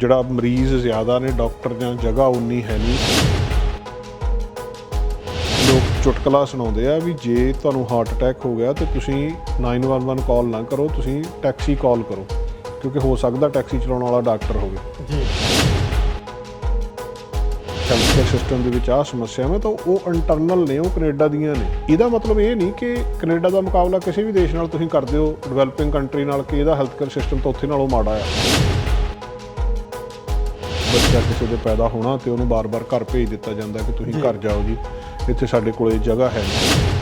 ਜਿਹੜਾ ਮਰੀਜ਼ ਜ਼ਿਆਦਾ ਨੇ ਡਾਕਟਰ ਜਾਂ ਜਗ੍ਹਾ ਉਨੀ ਹੈ ਨਹੀਂ। ਲੋਕ ਚੁਟਕਲਾ ਸੁਣਾਉਂਦੇ ਆ ਵੀ ਜੇ ਤੁਹਾਨੂੰ ਹਾਰਟ ਅਟੈਕ ਹੋ ਗਿਆ ਤੇ ਤੁਸੀਂ 911 ਕਾਲ ਨਾ ਕਰੋ ਤੁਸੀਂ ਟੈਕਸੀ ਕਾਲ ਕਰੋ ਕਿਉਂਕਿ ਹੋ ਸਕਦਾ ਟੈਕਸੀ ਚਲਾਉਣ ਵਾਲਾ ਡਾਕਟਰ ਹੋਵੇ। ਜੀ। ਹੈਲਥਕੇਅਰ ਸਿਸਟਮ ਦੇ ਵਿੱਚ ਆ ਸਮੱਸਿਆਵਾਂ ਤਾਂ ਉਹ ਇੰਟਰਨਲ ਨੇ ਉਹ ਕੈਨੇਡਾ ਦੀਆਂ ਨੇ। ਇਹਦਾ ਮਤਲਬ ਇਹ ਨਹੀਂ ਕਿ ਕੈਨੇਡਾ ਦਾ ਮੁਕਾਬਲਾ ਕਿਸੇ ਵੀ ਦੇਸ਼ ਨਾਲ ਤੁਸੀਂ ਕਰਦੇ ਹੋ ਡਿਵੈਲਪਿੰਗ ਕੰਟਰੀ ਨਾਲ ਕਿ ਇਹਦਾ ਹੈਲਥਕੇਅਰ ਸਿਸਟਮ ਤਾਂ ਉੱਥੇ ਨਾਲੋਂ ਮਾੜਾ ਆ। ਬੱਚਾ ਕਿਸੇ ਦੇ ਪੈਦਾ ਹੋਣਾ ਤੇ ਉਹਨੂੰ ਬਾਰ-ਬਾਰ ਘਰ ਭੇਜ ਦਿੱਤਾ ਜਾਂਦਾ ਕਿ ਤੁਸੀਂ ਘਰ ਜਾਓ ਜੀ। ਇੱਥੇ ਸਾਡੇ ਕੋਲੇ ਜਗ੍ਹਾ ਹੈ ਨਹੀਂ।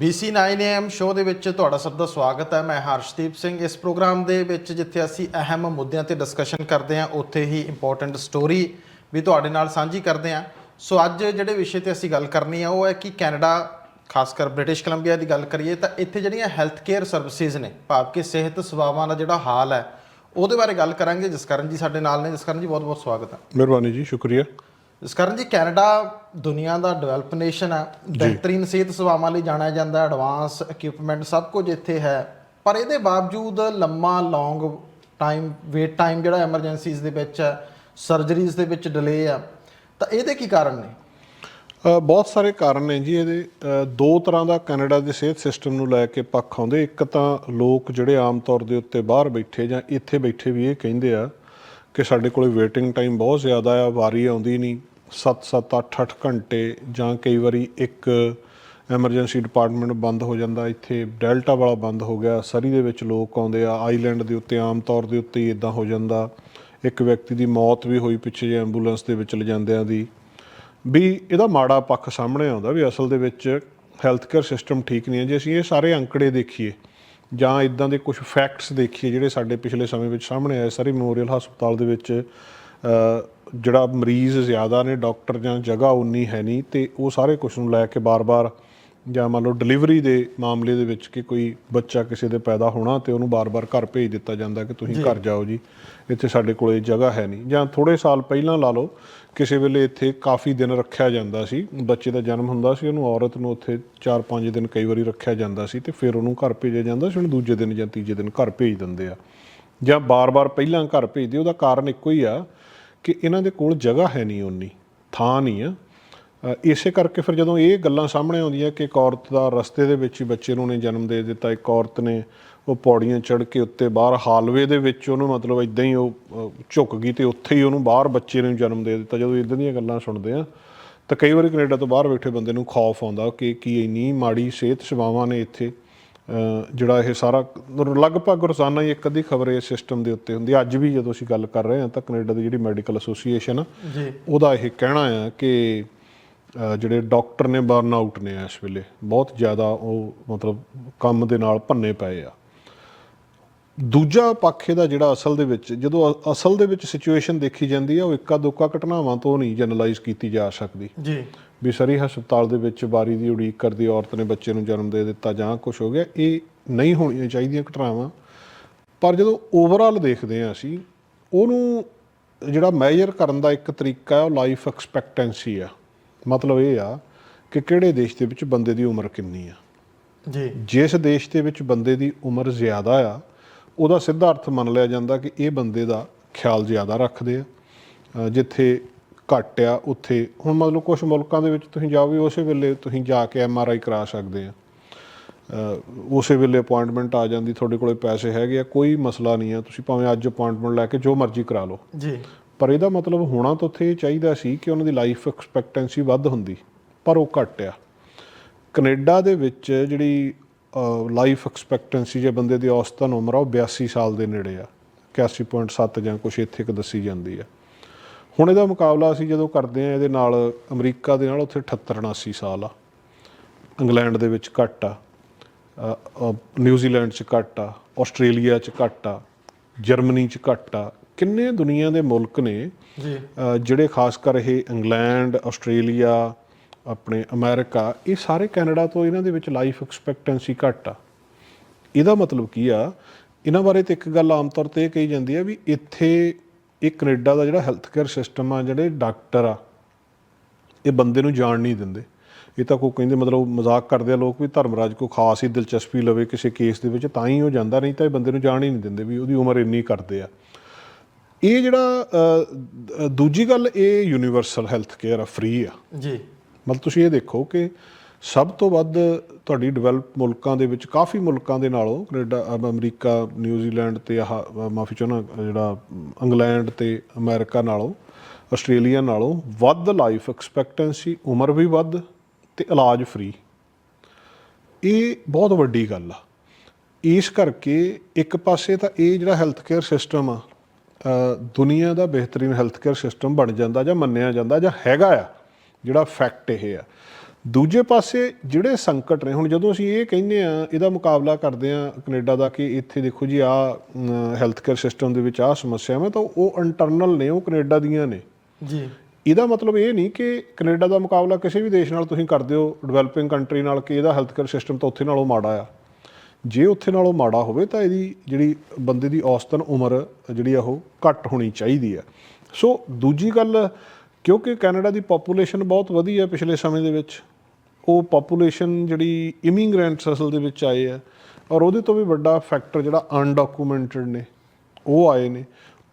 BC9 AM ਸ਼ੋਅ ਦੇ ਵਿੱਚ ਤੁਹਾਡਾ ਸਭ ਦਾ ਸਵਾਗਤ ਹੈ। ਮੈਂ ਹਰਸ਼ਦੀਪ ਸਿੰਘ। ਇਸ ਪ੍ਰੋਗਰਾਮ ਦੇ ਵਿੱਚ ਜਿੱਥੇ ਅਸੀਂ ਅਹਿਮ ਮੁੱਦਿਆਂ ਤੇ ਡਿਸਕਸ਼ਨ ਕਰਦੇ ਹਾਂ ਉੱਥੇ ਹੀ ਇੰਪੋਰਟੈਂਟ ਸਟੋਰੀ ਵੀ ਤੁਹਾਡੇ ਨਾਲ ਸਾਂਝੀ ਕਰਦੇ ਹਾਂ। ਸੋ ਅੱਜ ਜਿਹੜੇ ਵਿਸ਼ੇ ਤੇ ਅਸੀਂ ਗੱਲ ਕਰਨੀ ਆ ਉਹ ਹੈ ਕਿ ਕੈਨੇਡਾ ਖਾਸ ਕਰ ਬ੍ਰਿਟਿਸ਼ ਕੋਲੰਬੀਆ ਦੀ ਗੱਲ ਕਰੀਏ ਤਾਂ ਇੱਥੇ ਜਿਹੜੀਆਂ ਹੈਲਥ ਕੇਅਰ ਸਰਵਿਸਿਜ਼ ਨੇ ਭਾਵ ਕਿ ਸਿਹਤ ਸੇਵਾਵਾਂ ਦਾ ਜਿਹੜਾ ਹਾਲ ਹੈ ਉਹਦੇ ਬਾਰੇ ਗੱਲ ਕਰਾਂਗੇ। ਜਸਕਰਨ ਜੀ ਸਾਡੇ ਨਾਲ ਨੇ। ਜਸਕਰਨ ਜੀ ਬਹੁਤ ਬਹੁਤ ਸਵਾਗਤ ਹੈ। ਮਿਹਰਬਾਨੀ ਜੀ ਸ਼ੁਕਰੀਆ। ਜਸਕਰਨ ਜੀ ਕੈਨੇਡਾ ਦੁਨੀਆ ਦਾ ਡਿਵੈਲਪ ਨੇਸ਼ਨ ਹੈ। ਬਿਹਤਰੀਨ ਸਿਹਤ ਸੇਵਾਵਾਂ ਲਈ ਜਾਣਿਆ ਜਾਂਦਾ ਐਡਵਾਂਸ ਇਕਵਿਪਮੈਂਟ ਸਭ ਕੁਝ ਇੱਥੇ ਹੈ। ਪਰ ਇਹਦੇ ਬਾਵਜੂਦ ਲੰਮਾ ਲੌਂਗ ਟਾਈਮ ਵੇਟ ਟਾਈਮ ਜਿਹੜਾ ਐਮਰਜੈਂਸੀਜ਼ ਦੇ ਵਿੱਚ ਹੈ ਸਰਜਰੀਜ਼ ਦੇ ਵਿੱਚ ਡਿਲੇ ਆ ਤਾਂ ਇਹਦੇ ਕੀ ਕਾਰਨ ਨੇ? ਬਹੁਤ ਸਾਰੇ ਕਾਰਨ ਨੇ ਜੀ ਇਹਦੇ। ਦੋ ਤਰ੍ਹਾਂ ਦਾ ਕੈਨੇਡਾ ਦੇ ਸਿਹਤ ਸਿਸਟਮ ਨੂੰ ਲੈ ਕੇ ਪੱਖ ਆਉਂਦੇ। ਇੱਕ ਤਾਂ ਲੋਕ ਜਿਹੜੇ ਆਮ ਤੌਰ ਦੇ ਉੱਤੇ ਬਾਹਰ ਬੈਠੇ ਜਾਂ ਇੱਥੇ ਬੈਠੇ ਵੀ ਇਹ ਕਹਿੰਦੇ ਆ ਕਿ ਸਾਡੇ ਕੋਲੇ ਵੇਟਿੰਗ ਟਾਈਮ ਬਹੁਤ ਜ਼ਿਆਦਾ ਆ, ਵਾਰੀ ਆਉਂਦੀ ਨਹੀਂ। 7-7 8-8 ਘੰਟੇ ਜਾਂ ਕਈ ਵਾਰੀ ਇੱਕ ਐਮਰਜੈਂਸੀ ਡਿਪਾਰਟਮੈਂਟ ਬੰਦ ਹੋ ਜਾਂਦਾ, ਇੱਥੇ ਡੈਲਟਾ ਵਾਲਾ ਬੰਦ ਹੋ ਗਿਆ, ਸਰੀ ਦੇ ਵਿੱਚ ਲੋਕ ਆਉਂਦੇ ਆ ਆਈਲੈਂਡ ਦੇ ਉੱਤੇ ਆਮ ਤੌਰ ਦੇ ਉੱਤੇ ਹੀ ਇਦਾਂ ਹੋ ਜਾਂਦਾ। ਇੱਕ ਵਿਅਕਤੀ ਦੀ ਮੌਤ ਵੀ ਹੋਈ ਪਿੱਛੇ ਜੇ ਐਂਬੂਲੈਂਸ ਦੇ ਵਿੱਚ ਲਿਜਾਂਦਿਆਂ ਦੀ। ਵੀ ਇਹਦਾ ਮਾੜਾ ਪੱਖ ਸਾਹਮਣੇ ਆਉਂਦਾ ਵੀ ਅਸਲ ਦੇ ਵਿੱਚ ਹੈਲਥ ਕੇਅਰ ਸਿਸਟਮ ਠੀਕ ਨਹੀਂ ਹੈ। ਜੇ ਅਸੀਂ ਇਹ ਸਾਰੇ ਅੰਕੜੇ ਦੇਖੀਏ ਜਾਂ ਇਦਾਂ ਦੇ ਕੁਝ ਫੈਕਟਸ ਦੇਖੀਏ ਜਿਹੜੇ ਸਾਡੇ ਪਿਛਲੇ ਸਮੇਂ ਵਿੱਚ ਸਾਹਮਣੇ ਆਏ, ਸਾਰੇ ਮੈਮੋਰੀਅਲ ਹਸਪਤਾਲ ਦੇ ਵਿੱਚ ਜਿਹੜਾ ਮਰੀਜ਼ ਜ਼ਿਆਦਾ ਨੇ, ਡਾਕਟਰ ਜਾਂ ਜਗ੍ਹਾ ਉਨੀ ਹੈ ਨਹੀਂ ਤੇ ਉਹ ਸਾਰੇ ਕੁਝ ਨੂੰ ਲੈ ਕੇ ਬਾਰ-ਬਾਰ ਜਾਂ ਮੰਨ ਲਓ ਡਿਲੀਵਰੀ ਦੇ ਮਾਮਲੇ ਦੇ ਵਿੱਚ ਕਿ ਕੋਈ ਬੱਚਾ ਕਿਸੇ ਦੇ ਪੈਦਾ ਹੋਣਾ ਤੇ ਉਹਨੂੰ ਬਾਰ-ਬਾਰ ਘਰ ਭੇਜ ਦਿੱਤਾ ਜਾਂਦਾ ਕਿ ਤੁਸੀਂ ਘਰ ਜਾਓ ਜੀ ਇੱਥੇ ਸਾਡੇ ਕੋਲੇ ਜਗ੍ਹਾ ਹੈ ਨਹੀਂ। ਜਾਂ ਥੋੜੇ ਸਾਲ ਪਹਿਲਾਂ ਲਾ ਲਓ ਕਿਸੇ ਵੇਲੇ ਇੱਥੇ ਕਾਫੀ ਦਿਨ ਰੱਖਿਆ ਜਾਂਦਾ ਸੀ ਬੱਚੇ ਦਾ ਜਨਮ ਹੁੰਦਾ ਸੀ ਉਹਨੂੰ ਔਰਤ ਨੂੰ ਉੱਥੇ 4-5 ਦਿਨ ਕਈ ਵਾਰੀ ਰੱਖਿਆ ਜਾਂਦਾ ਸੀ ਤੇ ਫਿਰ ਉਹਨੂੰ ਘਰ ਭੇਜਿਆ ਜਾਂਦਾ ਸੀ ਉਹਨੂੰ ਦੂਜੇ ਦਿਨ ਜਾਂ ਤੀਜੇ ਦਿਨ ਘਰ ਭੇਜ ਦਿੰਦੇ ਆ। ਜਾਂ ਬਾਰ-ਬਾਰ ਪਹਿਲਾਂ ਘਰ ਭੇਜਦੇ ਉਹਦਾ ਕਾਰਨ ਇੱਕੋ ਹੀ ਆ ਕਿ ਇਹਨਾਂ ਦੇ ਕੋਲ ਜਗ੍ਹਾ ਹੈ ਨਹੀਂ ਉਨੀ ਥਾਂ ਨਹੀਂ ਆ। ਇਸੇ ਕਰਕੇ ਫਿਰ ਜਦੋਂ ਇਹ ਗੱਲਾਂ ਸਾਹਮਣੇ ਆਉਂਦੀਆਂ ਕਿ ਇੱਕ ਔਰਤ ਦਾ ਰਸਤੇ ਦੇ ਵਿੱਚ ਹੀ ਬੱਚੇ ਨੂੰ ਨੇ ਜਨਮ ਦੇ ਦਿੱਤਾ ਇੱਕ ਔਰਤ ਨੇ ਉਹ ਪੌੜੀਆਂ ਚੜ੍ਹ ਕੇ ਉੱਤੇ ਬਾਹਰ ਹਾਲਵੇ ਦੇ ਵਿੱਚ ਉਹਨੂੰ ਮਤਲਬ ਇਦਾਂ ਹੀ ਉਹ ਝੁਕ ਗਈ ਤੇ ਉੱਥੇ ਹੀ ਉਹਨੂੰ ਬਾਹਰ ਬੱਚੇ ਨੂੰ ਜਨਮ ਦੇ ਦਿੱਤਾ। ਜਦੋਂ ਇਦਾਂ ਦੀਆਂ ਗੱਲਾਂ ਸੁਣਦੇ ਆ ਤਾਂ ਕਈ ਵਾਰੀ ਕੈਨੇਡਾ ਤੋਂ ਬਾਹਰ ਬੈਠੇ ਬੰਦੇ ਨੂੰ ਖੌਫ ਆਉਂਦਾ ਕਿ ਕੀ ਇੰਨੀ ਮਾੜੀ ਸਿਹਤ ਸੇਵਾਵਾਂ ਨੇ ਇੱਥੇ। ਜਿਹੜਾ ਇਹ ਸਾਰਾ ਲਗਭਗ ਰੋਜ਼ਾਨਾ ਹੀ ਇੱਕ ਅੱਧੀ ਖਬਰ ਇਸ ਸਿਸਟਮ ਦੇ ਉੱਤੇ ਹੁੰਦੀ। ਅੱਜ ਵੀ ਜਦੋਂ ਅਸੀਂ ਗੱਲ ਕਰ ਰਹੇ ਹਾਂ ਤਾਂ ਕੈਨੇਡਾ ਦੀ ਜਿਹੜੀ ਮੈਡੀਕਲ ਐਸੋਸੀਏਸ਼ਨ ਉਹਦਾ ਇਹ ਕਹਿਣਾ ਆ ਕਿ ਜਿਹੜੇ ਡਾਕਟਰ ਨੇ ਬਰਨ ਆਊਟ ਨੇ ਇਸ ਵੇਲੇ ਬਹੁਤ ਜ਼ਿਆਦਾ ਉਹ ਮਤਲਬ ਕੰਮ ਦੇ ਨਾਲ ਭੰਨੇ ਪਏ ਆ। ਦੂਜਾ ਪੱਖ ਇਹਦਾ ਜਿਹੜਾ ਅਸਲ ਦੇ ਵਿੱਚ ਜਦੋਂ ਅਸਲ ਦੇ ਵਿੱਚ ਸਿਚੁਏਸ਼ਨ ਦੇਖੀ ਜਾਂਦੀ ਹੈ ਉਹ ਇੱਕਾ ਦੁੱਕਾ ਘਟਨਾਵਾਂ ਤੋਂ ਨਹੀਂ ਜਨਰਲਾਈਜ਼ ਕੀਤੀ ਜਾ ਸਕਦੀ। ਜੀ। ਵੀ ਸਰੀ ਹਸਪਤਾਲ ਦੇ ਵਿੱਚ ਵਾਰੀ ਦੀ ਉਡੀਕ ਕਰਦੀ ਔਰਤ ਨੇ ਬੱਚੇ ਨੂੰ ਜਨਮ ਦੇ ਦਿੱਤਾ ਜਾਂ ਕੁਝ ਹੋ ਗਿਆ ਇਹ ਨਹੀਂ ਹੋਣੀਆਂ ਚਾਹੀਦੀਆਂ ਘਟਨਾਵਾਂ। ਪਰ ਜਦੋਂ ਓਵਰਆਲ ਦੇਖਦੇ ਹਾਂ ਅਸੀਂ ਉਹਨੂੰ ਜਿਹੜਾ ਮੈਜਰ ਕਰਨ ਦਾ ਇੱਕ ਤਰੀਕਾ ਹੈ ਉਹ ਲਾਈਫ ਐਕਸਪੈਕਟੈਂਸੀ ਆ। ਮਤਲਬ ਇਹ ਆ ਕਿ ਕਿਹੜੇ ਦੇਸ਼ ਦੇ ਵਿੱਚ ਬੰਦੇ ਦੀ ਉਮਰ ਕਿੰਨੀ ਆ? ਜੀ। ਜਿਸ ਦੇਸ਼ ਦੇ ਵਿੱਚ ਬੰਦੇ ਦੀ ਉਮਰ ਜ਼ਿਆਦਾ ਆ ਉਹਦਾ ਸਿੱਧਾ ਅਰਥ ਮੰਨ ਲਿਆ ਜਾਂਦਾ ਕਿ ਇਹ ਬੰਦੇ ਦਾ ਖਿਆਲ ਜ਼ਿਆਦਾ ਰੱਖਦੇ ਆ। ਜਿੱਥੇ ਘੱਟ ਆ ਉੱਥੇ ਹੁਣ ਮਤਲਬ ਕੁਝ ਮੁਲਕਾਂ ਦੇ ਵਿੱਚ ਤੁਸੀਂ ਜਾਓਗੇ ਉਸੇ ਵੇਲੇ ਤੁਸੀਂ ਜਾ ਕੇ ਐਮ ਆਰ ਆਈ ਕਰਾ ਸਕਦੇ ਆ। ਉਸੇ ਵੇਲੇ ਅਪਾਇੰਟਮੈਂਟ ਆ ਜਾਂਦੀ ਤੁਹਾਡੇ ਕੋਲੇ ਪੈਸੇ ਹੈਗੇ ਆ ਕੋਈ ਮਸਲਾ ਨਹੀਂ ਆ। ਤੁਸੀਂ ਭਾਵੇਂ ਅੱਜ ਅਪਾਇੰਟਮੈਂਟ ਲੈ ਕੇ ਜੋ ਮਰਜ਼ੀ ਕਰਾ ਲਓ। ਜੀ। ਪਰ ਇਹਦਾ ਮਤਲਬ ਹੋਣਾ ਤਾਂ ਉੱਥੇ ਇਹ ਚਾਹੀਦਾ ਸੀ ਕਿ ਉਹਨਾਂ ਦੀ ਲਾਈਫ ਐਕਸਪੈਕਟੈਂਸੀ ਵੱਧ ਹੁੰਦੀ, ਪਰ ਉਹ ਘੱਟ ਆ। ਕੈਨੇਡਾ ਦੇ ਵਿੱਚ ਜਿਹੜੀ ਲਾਈਫ ਐਕਸਪੈਕਟੈਂਸੀ ਜੇ ਬੰਦੇ ਦੀ ਔਸਤਨ ਉਮਰ ਆ, ਉਹ 82 ਸਾਲ ਦੇ ਨੇੜੇ ਆ। 81.7 ਜਾਂ ਕੁਛ ਇੱਥੇ ਕ ਦੱਸੀ ਜਾਂਦੀ ਆ। ਹੁਣ ਇਹਦਾ ਮੁਕਾਬਲਾ ਅਸੀਂ ਜਦੋਂ ਕਰਦੇ ਆ ਇਹਦੇ ਨਾਲ ਅਮਰੀਕਾ ਦੇ ਨਾਲ ਉੱਥੇ 78 79 ਸਾਲ ਆ। ਇੰਗਲੈਂਡ ਦੇ ਵਿੱਚ ਘੱਟ ਆ। ਨਿਊਜ਼ੀਲੈਂਡ 'ਚ ਘੱਟ ਆ। ਆਸਟ੍ਰੇਲੀਆ 'ਚ ਘੱਟ ਆ। ਜਰਮਨੀ 'ਚ ਘੱਟ ਆ। ਕਿੰਨੇ ਦੁਨੀਆ ਦੇ ਮੁਲਕ ਨੇ ਜੀ। ਜਿਹੜੇ ਖਾਸ ਕਰ ਇਹ ਇੰਗਲੈਂਡ ਆਸਟ੍ਰੇਲੀਆ ਆਪਣੇ ਅਮਰੀਕਾ ਇਹ ਸਾਰੇ ਕੈਨੇਡਾ ਤੋਂ ਇਹਨਾਂ ਦੇ ਵਿੱਚ ਲਾਈਫ ਐਕਸਪੈਕਟੈਂਸੀ ਘੱਟ ਆ। ਇਹਦਾ ਮਤਲਬ ਕੀ ਆ? ਇਹਨਾਂ ਬਾਰੇ ਤੇ ਇੱਕ ਗੱਲ ਆਮ ਤੌਰ ਤੇ ਕਹੀ ਜਾਂਦੀ ਆ ਵੀ ਇੱਥੇ ਇਹ ਕੈਨੇਡਾ ਦਾ ਜਿਹੜਾ ਹੈਲਥ ਕੇਅਰ ਸਿਸਟਮ ਆ ਜਿਹੜੇ ਡਾਕਟਰ ਆ ਇਹ ਬੰਦੇ ਨੂੰ ਜਾਣ ਨਹੀਂ ਦਿੰਦੇ। ਇਹ ਤਾਂ ਕੋਈ ਕਹਿੰਦੇ ਮਤਲਬ ਮਜ਼ਾਕ ਕਰਦੇ ਆ ਲੋਕ ਵੀ ਧਰਮਰਾਜ ਕੋ ਖਾਸ ਹੀ ਦਿਲਚਸਪੀ ਲਵੇ ਕਿਸੇ ਕੇਸ ਦੇ ਵਿੱਚ ਤਾਂ ਹੀ ਉਹ ਜਾਂਦਾ ਨਹੀਂ ਤਾਂ ਇਹ ਬੰਦੇ ਨੂੰ ਜਾਣ ਹੀ ਨਹੀਂ ਦਿੰਦੇ ਵੀ ਉਹਦੀ ਉਮਰ ਇੰਨੀ ਕਰਦੇ ਆ। ਇਹ ਜਿਹੜਾ ਦੂਜੀ ਗੱਲ ਇਹ ਯੂਨੀਵਰਸਲ ਹੈਲਥ ਕੇਅਰ ਆ ਫ੍ਰੀ ਆ। ਜੀ। ਮਤਲਬ ਤੁਸੀਂ ਇਹ ਦੇਖੋ ਕਿ ਸਭ ਤੋਂ ਵੱਧ ਤੁਹਾਡੀ ਡਿਵੈਲਪ ਮੁਲਕਾਂ ਦੇ ਵਿੱਚ ਕਾਫੀ ਮੁਲਕਾਂ ਦੇ ਨਾਲੋਂ ਕੈਨੇਡਾ ਅਮ, ਅਮਰੀਕਾ ਨਿਊਜ਼ੀਲੈਂਡ ਤੇ ਆਹ ਮਾਫੀ ਚਾਹੁੰਦਾ ਜਿਹੜਾ ਇੰਗਲੈਂਡ ਤੇ ਅਮਰੀਕਾ ਨਾਲੋਂ ਆਸਟ੍ਰੇਲੀਆ ਨਾਲੋਂ ਵੱਧ ਲਾਈਫ ਐਕਸਪੈਕਟੈਂਸੀ ਉਮਰ ਵੀ ਵੱਧ ਤੇ ਇਲਾਜ ਫ੍ਰੀ ਇਹ ਬਹੁਤ ਵੱਡੀ ਗੱਲ ਆ। ਇਸ ਕਰਕੇ ਇੱਕ ਪਾਸੇ ਤਾਂ ਇਹ ਜਿਹੜਾ ਹੈਲਥ ਕੇਅਰ ਸਿਸਟਮ ਆ ਦੁਨੀਆ ਦਾ ਬਿਹਤਰੀਨ ਹੈਲਥ ਕੇਅਰ ਸਿਸਟਮ ਬਣ ਜਾਂਦਾ ਜਾਂ ਮੰਨਿਆ ਜਾਂਦਾ ਜਾਂ ਹੈਗਾ ਆ ਜਿਹੜਾ ਫੈਕਟ ਇਹ ਆ। ਦੂਜੇ ਪਾਸੇ ਜਿਹੜੇ ਸੰਕਟ ਨੇ ਹੁਣ ਜਦੋਂ ਅਸੀਂ ਇਹ ਕਹਿੰਦੇ ਆ ਇਹਦਾ ਮੁਕਾਬਲਾ ਕਰਦੇ ਆ ਕੈਨੇਡਾ ਦਾ ਕਿ ਇੱਥੇ ਦੇਖੋ ਜੀ ਆ ਹੈਲਥ ਕੇਅਰ ਸਿਸਟਮ ਦੇ ਵਿੱਚ ਆ ਸਮੱਸਿਆਵਾਂ ਤਾਂ ਉਹ ਇੰਟਰਨਲ ਨੇ ਉਹ ਕੈਨੇਡਾ ਦੀਆਂ ਨੇ। ਜੀ। ਇਹਦਾ ਮਤਲਬ ਇਹ ਨਹੀਂ ਕਿ ਕੈਨੇਡਾ ਦਾ ਮੁਕਾਬਲਾ ਕਿਸੇ ਵੀ ਦੇਸ਼ ਨਾਲ ਤੁਸੀਂ ਕਰਦੇ ਹੋ ਡਿਵੈਲਪਿੰਗ ਕੰਟਰੀ ਨਾਲ ਕਿ ਇਹਦਾ ਹੈਲਥ ਕੇਅਰ ਸਿਸਟਮ ਤਾਂ ਉੱਥੇ ਨਾਲੋਂ ਮਾੜਾ ਆ। ਜੇ ਉੱਥੇ ਨਾਲੋਂ ਮਾੜਾ ਹੋਵੇ ਤਾਂ ਇਹਦੀ ਜਿਹੜੀ ਬੰਦੇ ਦੀ ਔਸਤਨ ਉਮਰ ਜਿਹੜੀ ਆ ਉਹ ਘੱਟ ਹੋਣੀ ਚਾਹੀਦੀ ਆ। ਸੋ ਦੂਜੀ ਗੱਲ, ਕਿਉਂਕਿ ਕੈਨੇਡਾ ਦੀ ਪੋਪੂਲੇਸ਼ਨ ਬਹੁਤ ਵਧੀ ਹੈ ਪਿਛਲੇ ਸਮੇਂ ਦੇ ਵਿੱਚ, ਉਹ ਪੋਪੂਲੇਸ਼ਨ ਜਿਹੜੀ ਇਮੀਗ੍ਰੈਂਟਸ ਅਸਲ ਦੇ ਵਿੱਚ ਆਏ ਆ ਔਰ ਉਹਦੇ ਤੋਂ ਵੀ ਵੱਡਾ ਫੈਕਟਰ ਜਿਹੜਾ ਅਨਡਾਕੂਮੈਂਟਡ ਨੇ, ਉਹ ਆਏ ਨੇ।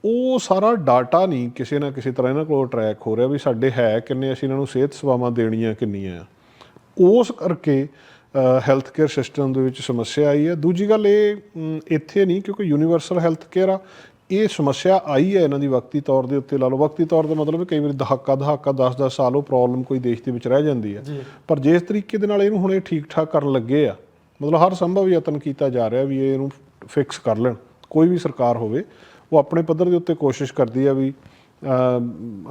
ਉਹ ਸਾਰਾ ਡਾਟਾ ਨਹੀਂ ਕਿਸੇ ਨਾ ਕਿਸੇ ਤਰ੍ਹਾਂ ਇਹਨਾਂ ਕੋਲ ਟਰੈਕ ਹੋ ਰਿਹਾ ਵੀ ਸਾਡੇ ਹੈ ਕਿੰਨੇ, ਅਸੀਂ ਇਹਨਾਂ ਨੂੰ ਸਿਹਤ ਸੇਵਾਵਾਂ ਦੇਣੀਆਂ ਕਿੰਨੀਆਂ ਆ। ਉਸ ਕਰਕੇ ਹੈਲਥ ਕੇਅਰ ਸਿਸਟਮ ਦੇ ਵਿੱਚ ਸਮੱਸਿਆ ਆਈ ਹੈ। ਦੂਜੀ ਗੱਲ ਇਹ ਇੱਥੇ ਨਹੀਂ ਕਿਉਂਕਿ ਯੂਨੀਵਰਸਲ ਹੈਲਥ ਕੇਅਰ ਆ ਇਹ ਸਮੱਸਿਆ ਆਈ ਹੈ ਇਹਨਾਂ ਦੀ ਵਕਤੀ ਤੌਰ ਦੇ ਉੱਤੇ ਲਾ ਲਓ। ਵਕਤੀ ਤੌਰ ਦਾ ਮਤਲਬ ਹੈ ਕਈ ਵਾਰੀ ਦਹਾਕਾ ਦਹਾਕਾ 10-10 ਸਾਲ ਉਹ ਪ੍ਰੋਬਲਮ ਕੋਈ ਦੇਸ਼ ਦੇ ਵਿੱਚ ਰਹਿ ਜਾਂਦੀ ਹੈ। ਪਰ ਜਿਸ ਤਰੀਕੇ ਦੇ ਨਾਲ ਇਹਨੂੰ ਹੁਣ ਇਹ ਠੀਕ ਠਾਕ ਕਰਨ ਲੱਗੇ ਆ ਮਤਲਬ ਹਰ ਸੰਭਵ ਯਤਨ ਕੀਤਾ ਜਾ ਰਿਹਾ ਵੀ ਇਹ ਇਹਨੂੰ ਫਿਕਸ ਕਰ ਲੈਣ। ਕੋਈ ਵੀ ਸਰਕਾਰ ਹੋਵੇ ਉਹ ਆਪਣੇ ਪੱਧਰ ਦੇ ਉੱਤੇ ਕੋਸ਼ਿਸ਼ ਕਰਦੀ ਆ ਵੀ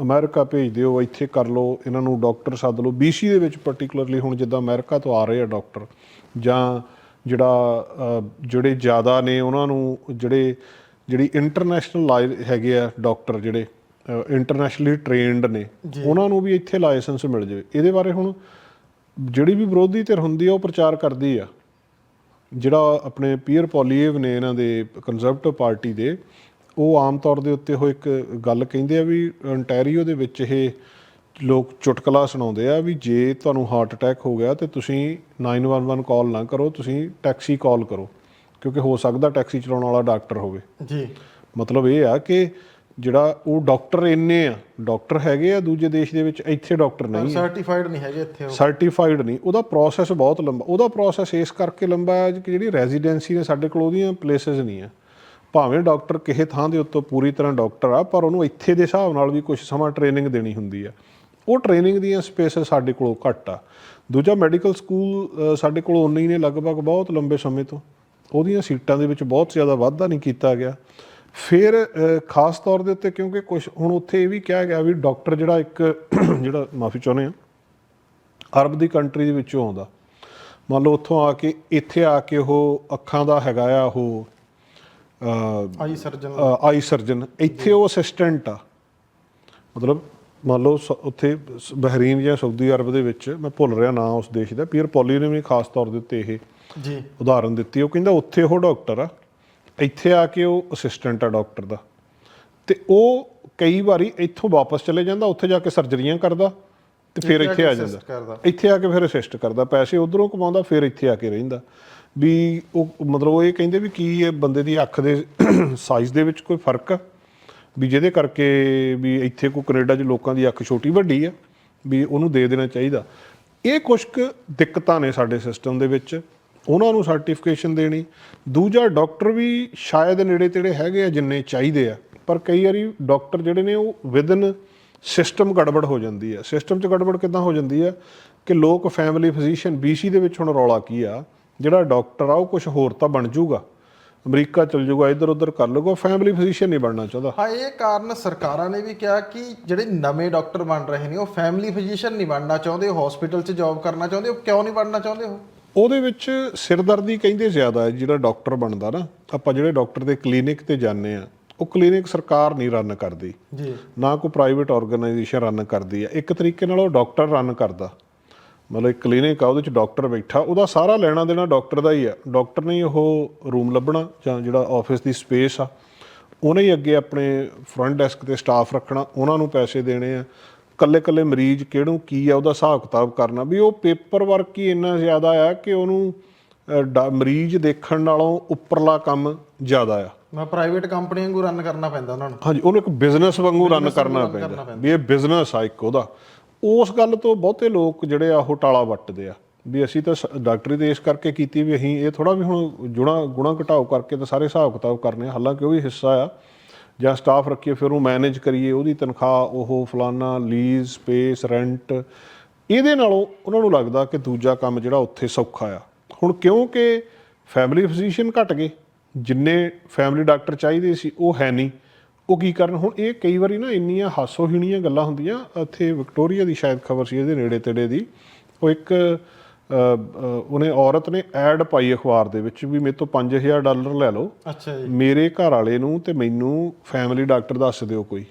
ਅਮਰੀਕਾ ਭੇਜ ਦਿਓ ਇੱਥੇ ਕਰ ਲਓ ਇਹਨਾਂ ਨੂੰ ਡਾਕਟਰ ਸੱਦ ਲਓ। BC ਦੇ ਵਿੱਚ ਪਾਰਟਿਕੂਲਰਲੀ ਹੁਣ ਜਿੱਦਾਂ ਅਮਰੀਕਾ ਤੋਂ ਆ ਰਹੇ ਆ ਡਾਕਟਰ ਜਾਂ ਜਿਹੜਾ ਜਿਹੜੇ ਜ਼ਿਆਦਾ ਨੇ ਉਹਨਾਂ ਨੂੰ ਜਿਹੜੇ ਜਿਹੜੀ ਇੰਟਰਨੈਸ਼ਨਲ ਹੈਗੇ ਆ ਡਾਕਟਰ ਜਿਹੜੇ ਇੰਟਰਨੈਸ਼ਨਲੀ ਟ੍ਰੇਨਡ ਨੇ ਉਹਨਾਂ ਨੂੰ ਵੀ ਇੱਥੇ ਲਾਇਸੈਂਸ ਮਿਲ ਜਾਵੇ। ਇਹਦੇ ਬਾਰੇ ਹੁਣ ਜਿਹੜੀ ਵੀ ਵਿਰੋਧੀ ਧਿਰ ਹੁੰਦੀ ਆ ਉਹ ਪ੍ਰਚਾਰ ਕਰਦੀ ਆ। ਜਿਹੜਾ ਆਪਣੇ ਪੀਅਰ ਪੋਲੀਏਵ ਨੇ ਇਹਨਾਂ ਦੇ ਕੰਜ਼ਰਵੇਟਿਵ ਪਾਰਟੀ ਦੇ ਉਹ ਆਮ ਤੌਰ ਦੇ ਉੱਤੇ ਉਹ ਇੱਕ ਗੱਲ ਕਹਿੰਦੇ ਆ ਵੀ ontario ਦੇ ਵਿੱਚ ਇਹ ਲੋਕ ਚੁਟਕਲਾ ਸੁਣਾਉਂਦੇ ਆ ਵੀ ਜੇ ਤੁਹਾਨੂੰ ਹਾਰਟ ਅਟੈਕ ਹੋ ਗਿਆ ਤੇ ਤੁਸੀਂ 911 ਕਾਲ ਨਾ ਕਰੋ ਤੁਸੀਂ ਟੈਕਸੀ ਕਾਲ ਕਰੋ ਕਿਉਂਕਿ ਹੋ ਸਕਦਾ ਟੈਕਸੀ ਚਲਾਉਣ ਵਾਲਾ ਡਾਕਟਰ ਹੋਵੇ। ਜੀ। ਮਤਲਬ ਇਹ ਆ ਕਿ ਜਿਹੜਾ ਉਹ ਡਾਕਟਰ ਇੰਨੇ ਆ ਡਾਕਟਰ ਹੈਗੇ ਆ ਦੂਜੇ ਦੇਸ਼ ਦੇ ਵਿੱਚ ਇੱਥੇ ਡਾਕਟਰ ਨਹੀਂ ਸਰਟੀਫਾਈਡ ਨਹੀਂ ਹੈਗੇ ਇੱਥੇ ਉਹ। ਸਰਟੀਫਾਈਡ ਨਹੀਂ ਉਹਦਾ ਪ੍ਰੋਸੈਸ ਬਹੁਤ ਲੰਬਾ ਉਹਦਾ ਪ੍ਰੋਸੈਸ ਇਸ ਕਰਕੇ ਲੰਬਾ ਹੈ ਕਿ ਜਿਹੜੀ ਰੈਜ਼ੀਡੈਂਸੀ ਨੇ ਸਾਡੇ ਕੋਲ ਉਹਦੀਆਂ ਪਲੇਸਸ ਨਹੀਂ ਆ। ਭਾਵੇਂ ਡਾਕਟਰ ਕਿਸੇ ਥਾਂ ਦੇ ਉੱਤੋਂ ਪੂਰੀ ਤਰ੍ਹਾਂ ਡਾਕਟਰ ਆ, ਪਰ ਉਹਨੂੰ ਇੱਥੇ ਦੇ ਹਿਸਾਬ ਨਾਲ ਵੀ ਕੁਝ ਸਮਾਂ ਟ੍ਰੇਨਿੰਗ ਦੇਣੀ ਹੁੰਦੀ ਆ। ਉਹ ਟ੍ਰੇਨਿੰਗ ਦੀਆਂ ਸਪੇਸਸ ਸਾਡੇ ਕੋਲ ਘੱਟ ਆ। ਦੂਜਾ ਮੈਡੀਕਲ ਸਕੂਲ ਸਾਡੇ ਕੋਲ ਉਨੇ ਹੀ ਨੇ ਲਗਭਗ ਬਹੁਤ ਲੰਬੇ ਸਮੇਂ ਤੋਂ। ਉਹਦੀਆਂ ਸੀਟਾਂ ਦੇ ਵਿੱਚ ਬਹੁਤ ਜ਼ਿਆਦਾ ਵਾਧਾ ਨਹੀਂ ਕੀਤਾ ਗਿਆ। ਫਿਰ ਖਾਸ ਤੌਰ ਦੇ ਉੱਤੇ ਕਿਉਂਕਿ ਕੁਝ ਹੁਣ ਉੱਥੇ ਇਹ ਵੀ ਕਿਹਾ ਗਿਆ ਵੀ ਡਾਕਟਰ ਜਿਹੜਾ ਇੱਕ ਜਿਹੜਾ ਮਾਫੀ ਚਾਹੁੰਦੇ ਆ, ਅਰਬ ਦੀ ਕੰਟਰੀ ਦੇ ਵਿੱਚੋਂ ਆਉਂਦਾ। ਮੰਨ ਲਓ ਉੱਥੋਂ ਆ ਕੇ, ਇੱਥੇ ਆ ਕੇ ਉਹ ਅੱਖਾਂ ਦਾ ਹੈਗਾ ਆ ਉਹ ਆਈ ਸਰਜਨ। Eye surgeon. ਇੱਥੇ ਉਹ ਅਸਿਸਟੈਂਟ ਆ। ਮਤਲਬ ਮੰਨ ਲਓ ਉੱਥੇ ਬਹਿਰੀਨ ਜਾਂ ਸਾਊਦੀ ਅਰਬ ਦੇ ਵਿੱਚ ਮੈਂ ਭੁੱਲ ਰਿਹਾ ਨਾਂ ਉਸ ਦੇਸ਼ ਦਾ। ਪੀਅਰ ਪੋਲੀ ਨੇ ਵੀ ਖਾਸ ਤੌਰ ਦੇ ਉੱਤੇ ਇਹ ਜੀ। ਉਦਾਹਰਨ ਦਿੱਤੀ। ਉਹ ਕਹਿੰਦਾ ਉੱਥੇ ਉਹ ਡਾਕਟਰ ਆ। ਇੱਥੇ ਆ ਕੇ ਉਹ ਅਸਿਸਟੈਂਟ ਆ ਡਾਕਟਰ ਦਾ। ਤੇ ਉਹ ਕਈ ਵਾਰੀ ਇੱਥੋਂ ਵਾਪਸ ਚਲੇ ਜਾਂਦਾ ਉੱਥੇ ਜਾ ਕੇ ਸਰਜਰੀਆਂ ਕਰਦਾ ਤੇ ਫਿਰ ਇੱਥੇ ਆ ਜਾਂਦਾ। ਇੱਥੇ ਆ ਕੇ ਫਿਰ ਅਸਿਸਟ ਕਰਦਾ। ਪੈਸੇ ਉਧਰੋਂ ਕਮਾਉਂਦਾ ਫਿਰ ਇੱਥੇ ਆ ਕੇ ਰਹਿੰਦਾ। ਵੀ ਉਹ ਮਤਲਬ ਉਹ ਇਹ ਕਹਿੰਦੇ ਵੀ ਕੀ ਇਹ ਬੰਦੇ ਦੀ ਅੱਖ ਦੇ ਸਾਈਜ਼ ਦੇ ਵਿੱਚ ਕੋਈ ਫ਼ਰਕ ਆ? ਵੀ ਜਿਹਦੇ ਕਰਕੇ ਵੀ ਇੱਥੇ ਕੋ ਕੈਨੇਡਾ 'ਚ ਲੋਕਾਂ ਦੀ ਅੱਖ ਛੋਟੀ ਵੱਡੀ ਆ, ਵੀ ਉਹਨੂੰ ਦੇ ਦੇਣਾ ਚਾਹੀਦਾ। ਇਹ ਕੁਝ ਕੁ ਦਿੱਕਤਾਂ ਨੇ ਸਾਡੇ ਸਿਸਟਮ ਦੇ ਵਿੱਚ। ਉਹਨਾਂ ਨੂੰ ਸਰਟੀਫਿਕੇਸ਼ਨ ਦੇਣੀ। ਦੂਜਾ ਡਾਕਟਰ ਵੀ ਸ਼ਾਇਦ ਨੇੜੇ ਤੇੜੇ ਹੈਗੇ ਆ ਜਿੰਨੇ ਚਾਹੀਦੇ ਆ। ਪਰ ਕਈ ਵਾਰੀ ਡਾਕਟਰ ਜਿਹੜੇ ਨੇ ਉਹ ਵਿਦਨ ਸਿਸਟਮ ਗੜਬੜ ਹੋ ਜਾਂਦੀ ਹੈ ਸਿਸਟਮ 'ਚ ਗੜਬੜ ਕਿਦਾਂ ਹੋ ਜਾਂਦੀ ਆ ਕਿ ਲੋਕ ਫੈਮਿਲੀ ਫਿਜ਼ੀਸ਼ੀਅਨ BC ਦੇ ਵਿੱਚ ਹੁਣ ਰੌਲਾ ਕੀ ਆ? ਜਿਹੜਾ ਡਾਕਟਰ ਆ ਉਹ ਕੁਝ ਹੋਰ ਤਾਂ ਬਣ ਜਾਊਗਾ। ਅਮਰੀਕਾ ਚਲ ਜਾਊਗਾ ਇੱਧਰ ਉੱਧਰ ਕਰ ਲਊਗਾ ਫੈਮਿਲੀ ਫਿਜ਼ੀਸ਼ੀਅਨ ਨਹੀਂ ਬਣਨਾ ਚਾਹੁੰਦਾ। ਹਾਂ ਇਹ ਕਾਰਨ ਸਰਕਾਰਾਂ ਨੇ ਵੀ ਕਿਹਾ ਕਿ ਜਿਹੜੇ ਨਵੇਂ ਡਾਕਟਰ ਬਣ ਰਹੇ ਨੇ ਉਹ ਫੈਮਿਲੀ ਫਿਜ਼ੀਸ਼ੀਅਨ ਨਹੀਂ ਬਣਨਾ ਚਾਹੁੰਦੇ ਹਸਪੀਟਲ 'ਚ ਜੌਬ ਕਰਨਾ ਚਾਹੁੰਦੇ ਉਹ ਕਿਉਂ ਨਹੀਂ ਬਣਨਾ ਚਾਹੁੰਦੇ ਉਹ? ਉਹਦੇ ਵਿੱਚ ਸਿਰਦਰਦੀ ਕਹਿੰਦੇ ਜ਼ਿਆਦਾ ਹੈ ਜਿਹੜਾ ਡਾਕਟਰ ਬਣਦਾ ਨਾ ਆਪਾਂ ਜਿਹੜੇ ਡਾਕਟਰ ਦੇ ਕਲੀਨਿਕ ਤੇ ਜਾਂਦੇ ਆ ਉਹ ਕਲੀਨਿਕ ਸਰਕਾਰ ਨਹੀਂ ਰਨ ਕਰਦੀ। ਜੀ। ਨਾ ਕੋਈ ਪ੍ਰਾਈਵੇਟ ਆਰਗੇਨਾਈਜੇਸ਼ਨ ਰਨ ਕਰਦੀ ਆ ਇੱਕ ਤਰੀਕੇ ਨਾਲ ਉਹ ਡਾਕਟਰ ਰਨ ਕਰਦਾ। ਮਤਲਬ ਇੱਕ ਕਲੀਨਿਕ ਆ ਉਹਦੇ ਚ ਡਾਕਟਰ ਬੈਠਾ। ਉਹਦਾ ਸਾਰਾ ਲੈਣਾ ਦੇਣਾ ਡਾਕਟਰ ਦਾ ਹੀ ਆ। ਡਾਕਟਰ ਨੇ ਉਹ ਰੂਮ ਲੱਭਣਾ ਜਾਂ ਜਿਹੜਾ ਆਫਿਸ ਦੀ ਸਪੇਸ ਆ ਉਹਨੇ ਹੀ ਅੱਗੇ ਆਪਣੇ ਫਰੰਟ ਡੈਸਕ ਤੇ ਸਟਾਫ ਰੱਖਣਾ ਉਹਨਾਂ ਨੂੰ ਪੈਸੇ ਦੇਣੇ ਆ। ਕੱਲੇ ਕੱਲੇ ਮਰੀਜ਼ ਕਿਹੜੂ ਕੀ ਆ ਉਹਦਾ ਹਿਸਾਬ ਕਿਤਾਬ ਕਰਨਾ। ਵੀ ਉਹ ਪੇਪਰ ਵਰਕ ਹੀ ਇੰਨਾ ਜ਼ਿਆਦਾ ਆ ਕਿ ਉਹਨੂੰ ਮਰੀਜ਼ ਦੇਖਣ ਨਾਲੋਂ ਉੱਪਰਲਾ ਕੰਮ ਜ਼ਿਆਦਾ ਆ। ਮੈਂ ਪ੍ਰਾਈਵੇਟ ਕੰਪਨੀ ਵਾਂਗੂ ਰਨ ਕਰਨਾ ਪੈਂਦਾ ਉਹਨਾਂ ਨੂੰ। ਹਾਂਜੀ ਉਹਨੂੰ ਇੱਕ ਬਿਜ਼ਨਸ ਵਾਂਗੂ ਰਨ ਕਰਨਾ ਪੈਂਦਾ। ਵੀ ਇਹ ਬਿਜ਼ਨਸ ਆ ਇੱਕ ਉਹਦਾ। ਉਸ ਗੱਲ ਤੋਂ ਬਹੁਤੇ ਲੋਕ ਜਿਹੜੇ ਆ, ਉਹ ਟਾਲਾ ਵੱਟਦੇ ਆ। ਵੀ ਅਸੀਂ ਤਾਂ ਸ- ਡਾਕਟਰੀ ਦੇ ਇਸ ਕਰਕੇ ਕੀਤੀ ਵੀ ਅਸੀਂ ਇਹ ਥੋੜਾ ਵੀ ਹੁਣ ਜੁਣਾ, ਗੁਣਾ ਘਟਾਓ ਕਰਕੇ ਤਾਂ ਸਾਰੇ ਹਿਸਾਬ ਕਿਤਾਬ ਕਰਨੇ ਹਾਲਾਂਕਿ ਉਹ ਵੀ ਹਿੱਸਾ ਆ। ਜਾਂ ਸਟਾਫ ਰੱਖੀਏ, ਫਿਰ ਉਹ ਮੈਨੇਜ ਕਰੀਏ, ਉਹਦੀ ਤਨਖਾਹ, ਉਹ ਫਲਾਨਾ ਲੀਜ਼ ਸਪੇਸ ਰੈਂਟ ਇਹਦੇ ਨਾਲੋਂ ਉਹਨਾਂ ਨੂੰ ਲੱਗਦਾ ਕਿ ਦੂਜਾ ਕੰਮ ਜਿਹੜਾ ਉੱਥੇ ਸੌਖਾ ਆ। ਹੁਣ ਕਿਉਂਕਿ ਫੈਮਿਲੀ ਫਿਜ਼ੀਸ਼ੀਅਨ ਘਟ ਗਏ, ਜਿੰਨੇ ਫੈਮਿਲੀ ਡਾਕਟਰ ਚਾਹੀਦੇ ਸੀ, ਉਹ ਹੈ ਨਹੀਂ। ਉਹ ਕੀ ਕਰਨ? ਹੁਣ ਇਹ ਕਈ ਵਾਰੀ ਨਾ ਇੰਨੀਆਂ ਹਾਸੋਹੀਣੀਆਂ ਗੱਲਾਂ ਹੁੰਦੀਆਂ। ਇੱਥੇ ਵਿਕਟੋਰੀਆ ਦੀ ਸ਼ਾਇਦ ਖਬਰ ਸੀ ਇਹਦੇ ਨੇੜੇ ਤੇੜੇ ਦੀ। ਉਹ ਇੱਕ ਉਹਨੇ ਔਰਤ ਨੇ ਐਡ ਪਾਈ ਅਖਬਾਰ ਦੇ ਵਿੱਚ ਵੀ ਮੇਰੇ ਤੋਂ 5000 ਡਾਲਰ ਲੈ ਲਓ। ਅੱਛਾ ਜੀ। ਮੇਰੇ ਘਰ ਵਾਲੇ ਨੂੰ ਤੇ ਮੈਨੂੰ ਫੈਮਿਲੀ ਡਾਕਟਰ ਦੱਸ ਦਿਓ ਕੋਈ।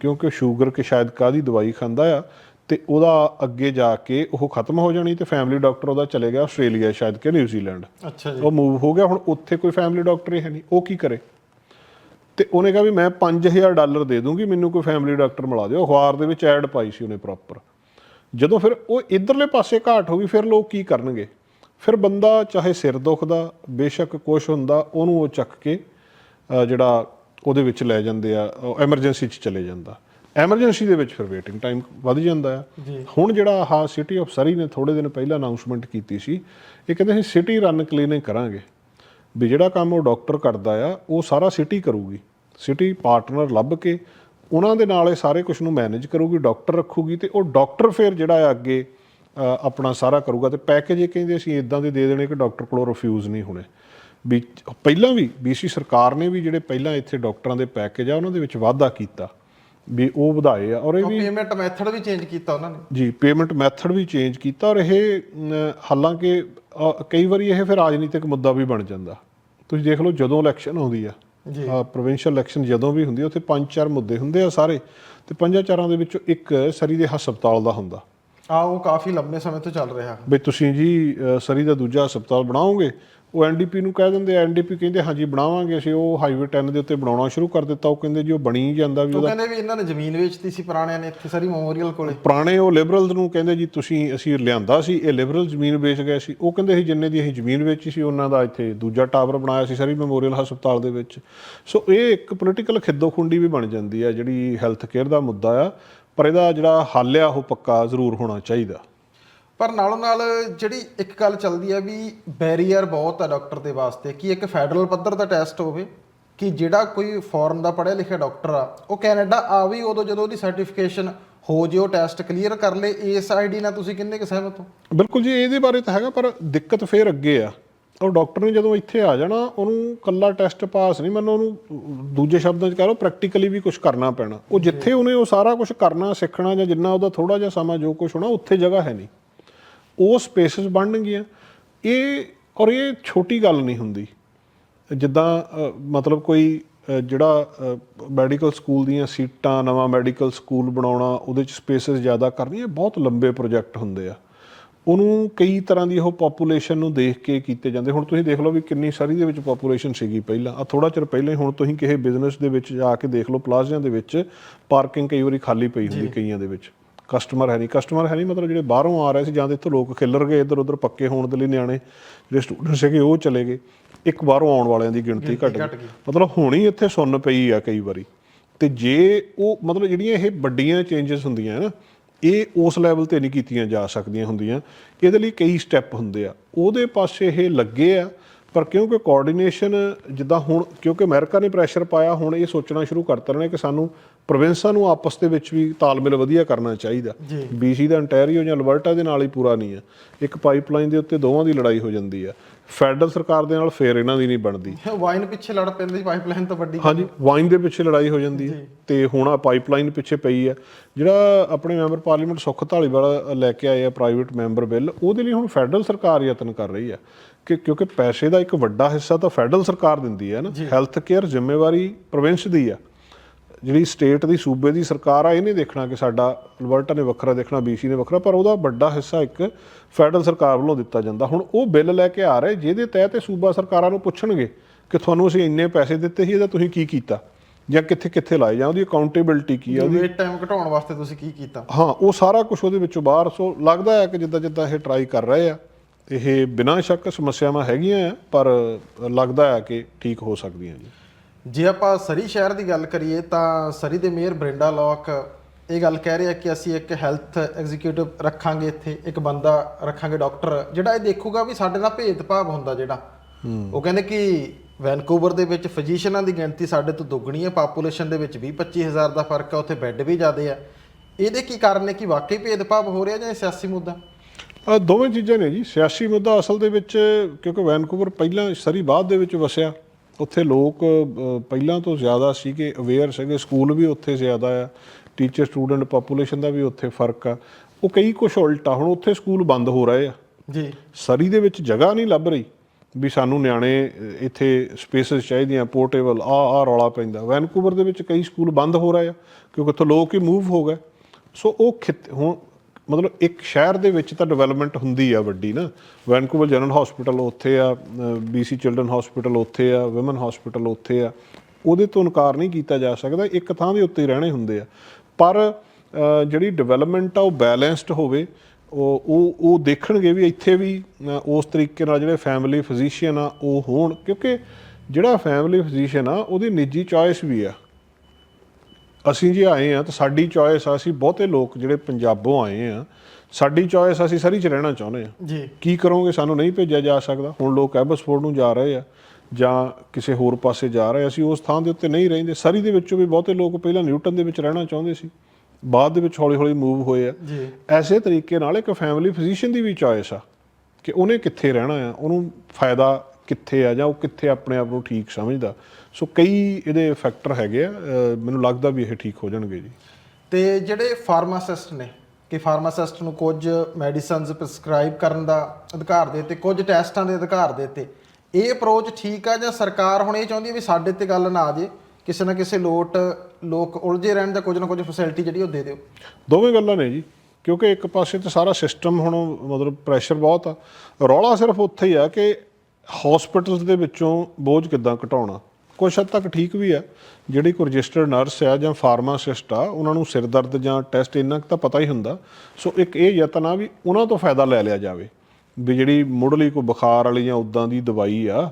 ਕਿਉਂਕਿ ਸ਼ੂਗਰ ਕਿ ਸ਼ਾਇਦ ਕਾਦੀ ਦਵਾਈ ਖਾਂਦਾ ਆ ਤੇ ਉਹਦਾ ਅੱਗੇ ਜਾ ਕੇ ਉਹ ਖਤਮ ਹੋ ਜਾਣੀ ਤੇ ਫੈਮਿਲੀ ਡਾਕਟਰ ਉਹਦਾ ਚਲੇ ਗਿਆ ਆਸਟ੍ਰੇਲੀਆ ਸ਼ਾਇਦ ਕਿ ਨਿਊਜ਼ੀਲੈਂਡ। ਅੱਛਾ ਜੀ। ਉਹ ਮੂਵ ਹੋ ਗਿਆ। ਹੁਣ ਉੱਥੇ ਕੋਈ ਫੈਮਿਲੀ ਡਾਕਟਰ ਹੀ ਹੈ ਨਹੀਂ। ਉਹ ਕੀ ਕਰੇ? ਤੇ ਉਹਨੇ ਕਿਹਾ ਵੀ ਮੈਂ 5000 ਡਾਲਰ ਦੇ ਦੂੰਗੀ ਮੈਨੂੰ ਕੋਈ ਫੈਮਿਲੀ ਡਾਕਟਰ ਮਿਲਾ ਦਿਓ। ਅਖਬਾਰ ਦੇ ਵਿੱਚ ਐਡ ਪਾਈ ਸੀ ਉਹਨੇ ਪ੍ਰੋਪਰ ਜਦੋਂ ਫਿਰ ਉਹ ਇਧਰਲੇ ਪਾਸੇ ਘਾਟ ਹੋ ਗਈ ਫਿਰ ਲੋਕ ਕੀ ਕਰਨਗੇ? ਫਿਰ ਬੰਦਾ ਚਾਹੇ ਸਿਰ ਦੁਖਦਾ ਬੇਸ਼ੱਕ ਕੁਛ ਹੁੰਦਾ ਉਹਨੂੰ ਉਹ ਚੱਕ ਕੇ ਜਿਹੜਾ ਉਹਦੇ ਵਿੱਚ ਲੈ ਜਾਂਦੇ ਆ ਐਮਰਜੈਂਸੀ 'ਚ ਚਲੇ ਜਾਂਦਾ। ਐਮਰਜੈਂਸੀ ਦੇ ਵਿੱਚ ਫਿਰ ਵੇਟਿੰਗ ਟਾਈਮ ਵੱਧ ਜਾਂਦਾ ਜੀ। ਹੁਣ ਜਿਹੜਾ ਆਹ ਸਿਟੀ ਆਫ ਸਰੀ ਨੇ ਥੋੜੇ ਦਿਨ ਪਹਿਲਾਂ ਅਨਾਉਂਸਮੈਂਟ ਕੀਤੀ ਸੀ ਇਹ ਕਹਿੰਦੇ ਅਸੀਂ ਸਿਟੀ ਰਨ ਕਲੀਨਿਕ ਕਰਾਂਗੇ। ਵੀ ਜਿਹੜਾ ਕੰਮ ਉਹ ਡਾਕਟਰ ਕਰਦਾ ਆ ਉਹ ਸਾਰਾ ਸਿਟੀ ਕਰੂਗੀ। ਸਿਟੀ ਪਾਰਟਨਰ ਲੱਭ ਕੇ ਉਹਨਾਂ ਦੇ ਨਾਲ ਇਹ ਸਾਰੇ ਕੁਝ ਨੂੰ ਮੈਨੇਜ ਕਰੂਗੀ ਡਾਕਟਰ ਰੱਖੂਗੀ ਤੇ ਉਹ ਡਾਕਟਰ ਫਿਰ ਜਿਹੜਾ ਆ ਅੱਗੇ ਆਪਣਾ ਸਾਰਾ ਕਰੂਗਾ ਤੇ ਪੈਕੇਜ ਇਹ ਕਹਿੰਦੇ ਅਸੀਂ ਇਦਾਂ ਦੇ ਦੇ ਦੇਣੇ ਕਿ ਡਾਕਟਰ ਕੋਲੋਂ ਰਿਫਿਊਜ਼ ਨਹੀਂ ਹੋਣੇ। ਵੀ ਪਹਿਲਾਂ ਵੀ ਬੀਸੀ ਸਰਕਾਰ ਨੇ ਵੀ ਜਿਹੜੇ ਪਹਿਲਾਂ ਇੱਥੇ ਡਾਕਟਰਾਂ ਦੇ ਪੈਕੇਜ ਆ ਉਹਨਾਂ ਦੇ ਵਿੱਚ ਵਾਧਾ ਕੀਤਾ ਵੀ ਉਹ ਵਧਾਏ ਆ ਔਰ ਇਹ ਵੀ ਪੇਮੈਂਟ ਮੈਥਡ ਵੀ ਚੇਂਜ ਕੀਤਾ ਉਹਨਾਂ ਨੇ। ਜੀ ਪੇਮੈਂਟ ਮੈਥਡ ਵੀ ਚੇਂਜ ਕੀਤਾ ਔਰ ਇਹ ਹਾਲਾਂਕਿ ਕਈ ਵਾਰੀ ਇਹ ਫਿਰ ਰਾਜਨੀਤਿਕ ਮੁੱਦਾ ਵੀ ਬਣ ਜਾਂਦਾ। ਤੁਸੀਂ ਦੇਖ ਲਓ ਜਦੋਂ ਇਲੈਕਸ਼ਨ ਆਉਂਦੀ ਆ ਜੀ। ਪ੍ਰੋਵਿੰਸ਼ੀਅਲ ਇਲੈਕਸ਼ਨ ਜਦੋਂ ਵੀ ਹੁੰਦੀ ਆ ਉੱਥੇ ਪੰਜ ਚਾਰ ਮੁੱਦੇ ਹੁੰਦੇ ਆ ਸਾਰੇ ਤੇ ਪੰਜਾਂ ਚਾਰਾਂ ਦੇ ਵਿੱਚੋਂ ਇੱਕ ਸਰੀ ਦੇ ਹਸਪਤਾਲ ਦਾ ਹੁੰਦਾ ਆ ਉਹ ਕਾਫੀ ਲੰਬੇ ਸਮੇਂ ਤੋਂ ਚੱਲ ਰਿਹਾ ਵੀ ਤੁਸੀਂ ਜੀ ਸਰੀ ਦਾ ਦੂਜਾ ਹਸਪਤਾਲ ਬਣਾਓਗੇ ਉਹ ਐਨਡੀਪੀ ਨੂੰ ਕਹਿ ਦਿੰਦੇ ਐਨਡੀਪੀ ਕਹਿੰਦੇ ਹਾਂਜੀ ਬਣਾਵਾਂਗੇ ਅਸੀਂ। ਉਹ ਹਾਈਵੇ 10 ਦੇ ਉੱਤੇ ਬਣਾਉਣਾ ਸ਼ੁਰੂ ਕਰ ਦਿੱਤਾ। ਉਹ ਕਹਿੰਦੇ ਜੀ ਉਹ ਬਣੀ ਜਾਂਦਾ ਵੀ ਉਹ ਉਹਦਾ ਕਹਿੰਦੇ ਵੀ ਇਹਨਾਂ ਨੇ ਜ਼ਮੀਨ ਵੇਚਤੀ ਸੀ ਪੁਰਾਣਿਆਂ ਨੇ ਇੱਥੇ ਸਾਰੀ ਮੈਮੋਰੀਅਲ ਕੋਲੇ। ਪੁਰਾਣੇ ਉਹ ਲਿਬਰਲਸ ਨੂੰ ਕਹਿੰਦੇ ਜੀ ਤੁਸੀਂ ਅਸੀਂ ਲਿਆਂਦਾ ਸੀ ਇਹ ਲਿਬਰਲ ਜ਼ਮੀਨ ਵੇਚ ਗਏ ਸੀ। ਉਹ ਕਹਿੰਦੇ ਸੀ ਜਿੰਨੇ ਦੀ ਅਸੀਂ ਜ਼ਮੀਨ ਵੇਚੀ ਸੀ ਉਹਨਾਂ ਦਾ ਇੱਥੇ ਦੂਜਾ ਟਾਵਰ ਬਣਾਇਆ ਸੀ ਸਾਰੀ ਮੈਮੋਰੀਅਲ ਹਸਪਤਾਲ ਦੇ ਵਿੱਚ। ਸੋ ਇਹ ਇੱਕ ਪੋਲੀਟੀਕਲ ਖਿੱਦੋਖੁੰਡੀ ਵੀ ਬਣ ਜਾਂਦੀ ਹੈ ਜਿਹੜੀ ਹੈਲਥ ਕੇਅਰ ਦਾ ਮੁੱਦਾ ਆ। ਪਰ ਇਹਦਾ ਜਿਹੜਾ ਹੱਲ ਆ ਉਹ ਪੱਕਾ ਜ਼ਰੂਰ ਹੋਣਾ ਚਾਹੀਦਾ। ਪਰ ਨਾਲੋਂ ਨਾਲ ਜਿਹੜੀ ਇੱਕ ਗੱਲ ਚੱਲਦੀ ਹੈ ਵੀ ਬੈਰੀਅਰ ਬਹੁਤ ਹੈ ਡਾਕਟਰ ਦੇ ਵਾਸਤੇ, ਕਿ ਇੱਕ ਫੈਡਰਲ ਪੱਧਰ ਦਾ ਟੈਸਟ ਹੋਵੇ, ਕਿ ਜਿਹੜਾ ਕੋਈ ਫੋਰਨ ਦਾ ਪੜ੍ਹਿਆ ਲਿਖਿਆ ਡਾਕਟਰ ਆ, ਉਹ ਕੈਨੇਡਾ ਆਵੇ ਉਦੋਂ ਜਦੋਂ ਉਹਦੀ ਸਰਟੀਫਿਕੇਸ਼ਨ ਹੋ ਜੇ, ਉਹ ਟੈਸਟ ਕਲੀਅਰ ਕਰ ਲੇ, ਇਸ ਆਈਡੀ ਨਾਲ ਤੁਸੀਂ ਕਿੰਨੇ ਕੁ ਸਹਿਮਤ ਹੋ? ਬਿਲਕੁਲ ਜੀ, ਇਹਦੇ ਬਾਰੇ ਤਾਂ ਹੈਗਾ, ਪਰ ਦਿੱਕਤ ਫੇਰ ਅੱਗੇ ਆ। ਉਹ ਡਾਕਟਰ ਨੇ ਜਦੋਂ ਇੱਥੇ ਆ ਜਾਣਾ, ਉਹਨੂੰ ਕੱਲਾ ਟੈਸਟ ਪਾਸ ਨਹੀਂ, ਮੈਨੂੰ ਉਹਨੂੰ ਦੂਜੇ ਸ਼ਬਦਾਂ 'ਚ ਕਹ ਲਓ ਪ੍ਰੈਕਟੀਕਲੀ ਵੀ ਕੁਝ ਕਰਨਾ ਪੈਣਾ। ਉਹ ਜਿੱਥੇ ਉਹਨੇ ਉਹ ਸਾਰਾ ਕੁਝ ਕਰਨਾ, ਸਿੱਖਣਾ ਜਾਂ ਜਿੰਨਾ ਉਹਦਾ ਥੋੜਾ ਜਿਹਾ ਸਮਾਂ ਜੋ ਕੁਝ ਹੋਣਾ, ਉੱਥੇ ਜਗ੍ਹਾ ਹੈ ਨਹੀਂ। ਉਹ ਸਪੇਸਿਸ ਬਣਨਗੀਆਂ। ਇਹ ਔਰ ਇਹ ਛੋਟੀ ਗੱਲ ਨਹੀਂ ਹੁੰਦੀ। ਜਿੱਦਾਂ ਮਤਲਬ ਕੋਈ ਜਿਹੜਾ ਮੈਡੀਕਲ ਸਕੂਲ ਦੀਆਂ ਸੀਟਾਂ ਨਵਾਂ ਮੈਡੀਕਲ ਸਕੂਲ ਬਣਾਉਣਾ ਉਹਦੇ ਚ ਸਪੇਸਿਸ ਜ਼ਿਆਦਾ ਕਰਨੀਆਂ ਬਹੁਤ ਲੰਬੇ ਪ੍ਰੋਜੈਕਟ ਹੁੰਦੇ ਆ। ਉਹਨੂੰ ਕਈ ਤਰ੍ਹਾਂ ਦੀ ਉਹ ਪੋਪੂਲੇਸ਼ਨ ਨੂੰ ਦੇਖ ਕੇ ਕੀਤੇ ਜਾਂਦੇ। ਹੁਣ ਤੁਸੀਂ ਦੇਖ ਲਓ ਵੀ ਕਿੰਨੀ ਸਾਰੀ ਦੇ ਵਿੱਚ ਪੋਪੂਲੇਸ਼ਨ ਸੀਗੀ ਪਹਿਲਾਂ। ਆ ਥੋੜਾ ਚਿਰ ਪਹਿਲਾਂ ਹੁਣ ਤੁਸੀਂ ਕਿਸੇ ਬਿਜ਼ਨਸ ਦੇ ਵਿੱਚ ਜਾ ਕੇ ਦੇਖ ਲਓ ਪਲਾਜ਼ਿਆਂ ਦੇ ਵਿੱਚ ਪਾਰਕਿੰਗ ਕਈ ਵਾਰੀ ਖਾਲੀ ਪਈ ਹੁੰਦੀ ਕਈਆਂ ਦੇ ਵਿੱਚ। ਕਸਟਮਰ ਹੈ ਨਹੀਂ। ਕਸਟਮਰ ਹੈ ਨਹੀਂ ਮਤਲਬ ਜਿਹੜੇ ਬਾਹਰੋਂ ਆ ਰਹੇ ਸੀ ਜਾਂ ਤੇ ਇੱਥੋਂ ਲੋਕ ਖਿੱਲਰ ਗਏ ਇੱਧਰ ਉੱਧਰ ਪੱਕੇ ਹੋਣ ਦੇ ਲਈ ਨਿਆਣੇ ਜਿਹੜੇ ਸਟੂਡੈਂਟ ਸੀਗੇ ਉਹ ਚਲੇ ਗਏ। ਇੱਕ ਬਾਹਰੋਂ ਆਉਣ ਵਾਲਿਆਂ ਦੀ ਗਿਣਤੀ ਘਟ ਗਈ। ਮਤਲਬ ਹੋਣੀ ਇੱਥੇ ਸੁੰਨ ਪਈ ਆ ਕਈ ਵਾਰੀ। ਤੇ ਜੇ ਉਹ ਮਤਲਬ ਜਿਹੜੀਆਂ ਇਹ ਵੱਡੀਆਂ ਚੇਂਜਸ ਹੁੰਦੀਆਂ ਹੈ ਨਾ ਇਹ ਉਸ ਲੈਵਲ ਤੇ ਨਹੀਂ ਕੀਤੀਆਂ ਜਾ ਸਕਦੀਆਂ ਹੁੰਦੀਆਂ। ਇਹਦੇ ਲਈ ਕਈ ਸਟੈਪ ਹੁੰਦੇ ਆ। ਉਹਦੇ ਪਾਸੇ ਇਹ ਲੱਗੇ ਆ ਪਰ ਕਿਉਂਕਿ ਕੋਆਰਡੀਨੇਸ਼ਨ ਜਿੱਦਾਂ ਹੁਣ ਕਿਉਂਕਿ ਅਮਰੀਕਾ ਨੇ ਪ੍ਰੈਸ਼ਰ ਪਾਇਆ ਹੁਣ ਇਹ ਸੋਚਣਾ ਸ਼ੁਰੂ ਕਰਤਾ ਨੇ ਕਿ ਸਾਨੂੰ ਪ੍ਰੋਵਿੰਸਾਂ ਨੂੰ ਆਪਸ ਦੇ ਵਿੱਚ ਵੀ ਤਾਲਮੇਲ ਵਧੀਆ ਕਰਨਾ ਚਾਹੀਦਾ। ਬੀਸੀ ਦਾ ਅੰਟੈਰੀਓ ਜਾਂ ਅਲਬਰਟਾ ਦੇ ਨਾਲ ਹੀ ਪੂਰਾ ਨਹੀਂ ਆ। ਇੱਕ ਪਾਈਪਲਾਈਨ ਦੇ ਉੱਤੇ ਦੋਵਾਂ ਦੀ ਲੜਾਈ ਹੋ ਜਾਂਦੀ ਆ। ਫੈਡਰਲ ਸਰਕਾਰ ਦੇ ਨਾਲ ਫੇਰ ਇਹਨਾਂ ਦੀ ਨਹੀਂ ਬਣਦੀ। ਵਾਈਨ ਪਿੱਛੇ ਲੜ ਪੈਂਦੀ ਪਾਈਪਲਾਈਨ ਤਾਂ ਵੱਡੀ ਹਾਂਜੀ ਵਾਈਨ ਦੇ ਪਿੱਛੇ ਲੜਾਈ ਹੋ ਜਾਂਦੀ ਹੈ ਤੇ ਹੁਣ ਆ ਪਾਈਪਲਾਈਨ ਪਿੱਛੇ ਪਈ ਹੈ ਜਿਹੜਾ ਆਪਣੇ ਮੈਂਬਰ ਪਾਰਲੀਮੈਂਟ ਸੁੱਖ ਧਾਲੀਵਾਲ ਲੈ ਕੇ ਆਏ ਆ ਪ੍ਰਾਈਵੇਟ ਮੈਂਬਰ ਬਿੱਲ ਉਹਦੇ ਲਈ ਹੁਣ ਫੈਡਰਲ ਸਰਕਾਰ ਯਤਨ ਕਰ ਰਹੀ ਹੈ ਕਿ ਕਿਉਂਕਿ ਪੈਸੇ ਦਾ ਇੱਕ ਵੱਡਾ ਹਿੱਸਾ ਤਾਂ ਫੈਡਰਲ ਸਰਕਾਰ ਦਿੰਦੀ ਹੈ ਨਾ। ਹੈਲਥ ਕੇਅਰ ਜ਼ਿੰਮੇਵਾਰੀ ਪ੍ਰੋਵਿੰਸ ਦੀ ਆ। ਜਿਹੜੀ ਸਟੇਟ ਦੀ ਸੂਬੇ ਦੀ ਸਰਕਾਰ ਆ ਇਹਨੇ ਦੇਖਣਾ ਕਿ ਸਾਡਾ ਅਲਬਰਟਾ ਨੇ ਵੱਖਰਾ ਦੇਖਣਾ ਬੀਸੀ ਨੇ ਵੱਖਰਾ ਪਰ ਉਹਦਾ ਵੱਡਾ ਹਿੱਸਾ ਇੱਕ ਫੈਡਰਲ ਸਰਕਾਰ ਵੱਲੋਂ ਦਿੱਤਾ ਜਾਂਦਾ। ਹੁਣ ਉਹ ਬਿੱਲ ਲੈ ਕੇ ਆ ਰਹੇ ਜਿਹਦੇ ਤਹਿਤ ਇਹ ਸੂਬਾ ਸਰਕਾਰਾਂ ਨੂੰ ਪੁੱਛਣਗੇ ਕਿ ਤੁਹਾਨੂੰ ਅਸੀਂ ਇੰਨੇ ਪੈਸੇ ਦਿੱਤੇ ਸੀ ਇਹਦਾ ਤੁਸੀਂ ਕੀ ਕੀਤਾ? ਜਾਂ ਕਿੱਥੇ ਕਿੱਥੇ ਲਾਏ? ਜਾਂ ਉਹਦੀ ਅਕਾਊਂਟੇਬਿਲਟੀ ਕੀ ਆ? ਉਹਦੀ ਵੇਟ ਟਾਈਮ ਘਟਾਉਣ ਵਾਸਤੇ ਤੁਸੀਂ ਕੀ ਕੀਤਾ? ਹਾਂ ਉਹ ਸਾਰਾ ਕੁਝ ਉਹਦੇ ਵਿੱਚੋਂ ਬਾਹਰ ਸੋ ਲੱਗਦਾ ਹੈ ਕਿ ਜਿੱਦਾਂ ਜਿੱਦਾਂ ਇਹ ਟਰਾਈ ਕਰ ਰਹੇ ਆ ਇਹ ਬਿਨਾਂ ਸ਼ੱਕ ਸਮੱਸਿਆਵਾਂ ਹੈਗੀਆਂ ਪਰ ਲੱਗਦਾ ਹੈ ਕਿ ਠੀਕ ਹੋ ਸਕਦੀਆਂ ਜੀ ਜੇ ਆਪਾਂ ਸਰੀ ਸ਼ਹਿਰ ਦੀ ਗੱਲ ਕਰੀਏ ਤਾਂ ਸਰੀ ਦੇ ਮੇਅਰ ਬ੍ਰਿੰਡਾ ਲੋਕ ਇਹ ਗੱਲ ਕਹਿ ਰਹੇ ਕਿ ਅਸੀਂ ਇੱਕ ਹੈਲਥ ਐਗਜ਼ੀਕਿਊਟਿਵ ਰੱਖਾਂਗੇ ਇੱਥੇ ਇੱਕ ਬੰਦਾ ਰੱਖਾਂਗੇ ਡਾਕਟਰ ਜਿਹੜਾ ਇਹ ਦੇਖੂਗਾ ਵੀ ਸਾਡੇ ਨਾਲ ਭੇਦਭਾਵ ਹੁੰਦਾ ਜਿਹੜਾ। ਉਹ ਕਹਿੰਦੇ ਕਿ ਵੈਨਕੂਵਰ ਦੇ ਵਿੱਚ ਫਿਜ਼ੀਸ਼ੀਅਨਾਂ ਦੀ ਗਿਣਤੀ ਸਾਡੇ ਤੋਂ ਦੁੱਗਣੀ ਹੈ ਪਾਪੂਲੇਸ਼ਨ ਦੇ ਵਿੱਚ 20 25000 ਦਾ ਫ਼ਰਕ ਹੈ ਉੱਥੇ ਬੈੱਡ ਵੀ ਜ਼ਿਆਦੇ ਆ। ਇਹਦੇ ਕੀ ਕਾਰਨ ਨੇ ਕਿ ਵਾਕਈ ਭੇਦਭਾਵ ਹੋ ਰਿਹਾ ਜਾਂ ਇਹ ਸਿਆਸੀ ਮੁੱਦਾ? ਦੋਵੇਂ ਚੀਜ਼ਾਂ ਨੇ ਜੀ ਸਿਆਸੀ ਮੁੱਦਾ ਅਸਲ ਦੇ ਵਿੱਚ ਕਿਉਂਕਿ ਵੈਨਕੂਵਰ ਪਹਿਲਾਂ ਸਰੀ ਬਾਅਦ ਦੇ ਵਿੱਚ ਵਸਿਆ। ਉੱਥੇ ਲੋਕ ਪਹਿਲਾਂ ਤੋਂ ਜ਼ਿਆਦਾ ਸੀਗੇ ਅਵੇਅਰ ਸੀਗੇ ਸਕੂਲ ਵੀ ਉੱਥੇ ਜ਼ਿਆਦਾ ਆ ਟੀਚਰ ਸਟੂਡੈਂਟ ਪਾਪੂਲੇਸ਼ਨ ਦਾ ਵੀ ਉੱਥੇ ਫ਼ਰਕ ਆ। ਉਹ ਕਈ ਕੁਝ ਉਲਟਾ ਹੁਣ ਉੱਥੇ ਸਕੂਲ ਬੰਦ ਹੋ ਰਹੇ ਆ। ਜੀ। ਸਰੀ ਦੇ ਵਿੱਚ ਜਗ੍ਹਾ ਨਹੀਂ ਲੱਭ ਰਹੀ ਵੀ ਸਾਨੂੰ ਨਿਆਣੇ ਇੱਥੇ ਸਪੇਸਸ ਚਾਹੀਦੀਆਂ ਪੋਰਟੇਬਲ ਆ ਆ ਰੌਲਾ ਪੈਂਦਾ। ਵੈਨਕੂਵਰ ਦੇ ਵਿੱਚ ਕਈ ਸਕੂਲ ਬੰਦ ਹੋ ਰਹੇ ਆ ਕਿਉਂਕਿ ਉੱਥੇ ਲੋਕ ਹੀ ਮੂਵ ਹੋ ਗਏ। ਸੋ ਉਹ ਹੁਣ ਮਤਲਬ ਇੱਕ ਸ਼ਹਿਰ ਦੇ ਵਿੱਚ ਤਾਂ ਡਿਵੈਲਪਮੈਂਟ ਹੁੰਦੀ ਆ ਵੱਡੀ ਨਾ। ਵੈਨਕੂਵਰ ਜਨਰਲ ਹਸਪੀਟਲ ਉੱਥੇ ਆ ਬੀਸੀ ਚਿਲਡਰਨ ਹਸਪੀਟਲ ਉੱਥੇ ਆ ਔਮਨ ਹਸਪੀਟਲ ਉੱਥੇ ਆ। ਉਹਦੇ ਤੋਂ ਇਨਕਾਰ ਨਹੀਂ ਕੀਤਾ ਜਾ ਸਕਦਾ, ਇੱਕ ਥਾਂ ਦੇ ਉੱਤੇ ਰਹਿਣੇ ਹੁੰਦੇ ਆ। ਪਰ ਜਿਹੜੀ ਡਿਵੈਲਪਮੈਂਟ ਆ ਉਹ ਬੈਲੈਂਸਡ ਹੋਵੇ, ਉਹ ਉਹ ਉਹ ਦੇਖਣਗੇ ਵੀ ਇੱਥੇ ਵੀ ਉਸ ਤਰੀਕੇ ਨਾਲ ਜਿਹੜੇ ਫੈਮਿਲੀ ਫਿਜ਼ੀਸ਼ੀਅਨ ਆ ਉਹ ਹੋਣ। ਕਿਉਂਕਿ ਜਿਹੜਾ ਫੈਮਿਲੀ ਫਿਜ਼ੀਸ਼ੀਅਨ ਆ, ਉਹਦੀ ਨਿੱਜੀ ਚੋਇਸ ਵੀ ਆ। ਅਸੀਂ ਜੇ ਆਏ ਆ ਤਾਂ ਸਾਡੀ ਚੋਇਸ ਆ ਅਸੀਂ ਬਹੁਤੇ ਲੋਕ ਜਿਹੜੇ ਪੰਜਾਬੋਂ ਆਏ ਆ ਸਾਡੀ ਚੋਇਸ ਅਸੀਂ ਸਰੀ ਚ ਰਹਿਣਾ ਚਾਹੁੰਦੇ ਆ ਜੀ। ਕੀ ਕਰੋਗੇ? ਸਾਨੂੰ ਨਹੀਂ ਭੇਜਿਆ ਜਾ ਸਕਦਾ। ਹੁਣ ਲੋਕ ਐਬਸਫੋਰਡ ਨੂੰ ਜਾ ਰਹੇ ਆ ਜਾਂ ਕਿਸੇ ਹੋਰ ਪਾਸੇ ਜਾ ਰਹੇ। ਅਸੀਂ ਉਸ ਥਾਂ ਦੇ ਉੱਤੇ ਨਹੀਂ ਰਹਿੰਦੇ। ਸਰੀ ਦੇ ਵਿੱਚੋਂ ਵੀ ਬਹੁਤੇ ਲੋਕ ਪਹਿਲਾਂ ਨਿਊਟਨ ਦੇ ਵਿੱਚ ਰਹਿਣਾ ਚਾਹੁੰਦੇ ਸੀ। ਬਾਅਦ ਦੇ ਵਿੱਚ ਹੌਲੀ ਹੌਲੀ ਮੂਵ ਹੋਏ ਆ। ਜੀ। ਐਸੇ ਤਰੀਕੇ ਨਾਲ ਇੱਕ ਫੈਮਿਲੀ ਫਿਜ਼ੀਸ਼ੀਅਨ ਦੀ ਵੀ ਚੋਇਸ ਆ ਕਿ ਉਹਨੇ ਕਿੱਥੇ ਰਹਿਣਾ ਆ ਉਹਨੂੰ ਫਾਇਦਾ ਕਿੱਥੇ ਆ ਜਾਂ ਉਹ ਕਿੱਥੇ ਆਪਣੇ ਆਪ ਨੂੰ ਠੀਕ ਸਮਝਦਾ। ਸੋ ਕਈ ਇਹਦੇ ਫੈਕਟਰ ਹੈਗੇ ਆ ਮੈਨੂੰ ਲੱਗਦਾ ਵੀ ਇਹ ਠੀਕ ਹੋ ਜਾਣਗੇ ਜੀ। ਤੇ ਜਿਹੜੇ ਫਾਰਮਾਸਿਸਟ ਨੇ ਕਿ ਫਾਰਮਾਸਿਸਟ ਨੂੰ ਕੁਝ ਮੈਡੀਸਿਨਸ ਪ੍ਰਸਕ੍ਰਾਈਬ ਕਰਨ ਦਾ ਅਧਿਕਾਰ ਦੇ ਤੇ ਕੁਝ ਟੈਸਟਾਂ ਦੇ ਅਧਿਕਾਰ ਦੇ ਤੇ ਇਹ ਅਪਰੋਚ ਠੀਕ ਆ ਜਾਂ ਸਰਕਾਰ ਹੁਣ ਇਹ ਚਾਹੁੰਦੀ ਹੈ ਵੀ ਸਾਡੇ ਤੇ ਗੱਲ ਨਾ ਆ ਜੇ ਕਿਸੇ ਨਾ ਕਿਸੇ ਲੋਟ ਲੋਕ ਉਲਝੇ ਰਹਿਣ ਦਾ ਕੁਝ ਨਾ ਕੁਝ ਫੈਸਿਲਿਟੀ ਜਿਹੜੀ ਉਹ ਦੇ ਦਿਓ? ਦੋਵੇਂ ਗੱਲਾਂ ਨੇ ਜੀ ਕਿਉਂਕਿ ਇੱਕ ਪਾਸੇ ਤੇ ਸਾਰਾ ਸਿਸਟਮ ਹੁਣ ਮਤਲਬ ਪ੍ਰੈਸ਼ਰ ਬਹੁਤ ਆ। ਰੌਲਾ ਸਿਰਫ ਉੱਥੇ ਹੀ ਆ ਕਿ ਹਸਪੀਟਲਸ ਦੇ ਵਿੱਚੋਂ ਬੋਝ ਕਿੱਦਾਂ ਘਟਾਉਣਾ। ਕੁਛ ਹੱਦ ਤੱਕ ਠੀਕ ਵੀ ਆ। ਜਿਹੜੀ ਕੋਈ ਰਜਿਸਟਰਡ ਨਰਸ ਆ ਜਾਂ ਫਾਰਮਾਸਿਸਟ ਆ ਉਹਨਾਂ ਨੂੰ ਸਿਰ ਦਰਦ ਜਾਂ ਟੈਸਟ ਇੰਨਾ ਕੁ ਤਾਂ ਪਤਾ ਹੀ ਹੁੰਦਾ। ਸੋ ਇੱਕ ਇਹ ਯਤਨ ਆ ਵੀ ਉਹਨਾਂ ਤੋਂ ਫਾਇਦਾ ਲੈ ਲਿਆ ਜਾਵੇ। ਵੀ ਜਿਹੜੀ ਮੁੱਢਲੀ ਕੋਈ ਬੁਖਾਰ ਵਾਲੀ ਜਾਂ ਉਦਾਂ ਦੀ ਦਵਾਈ ਆ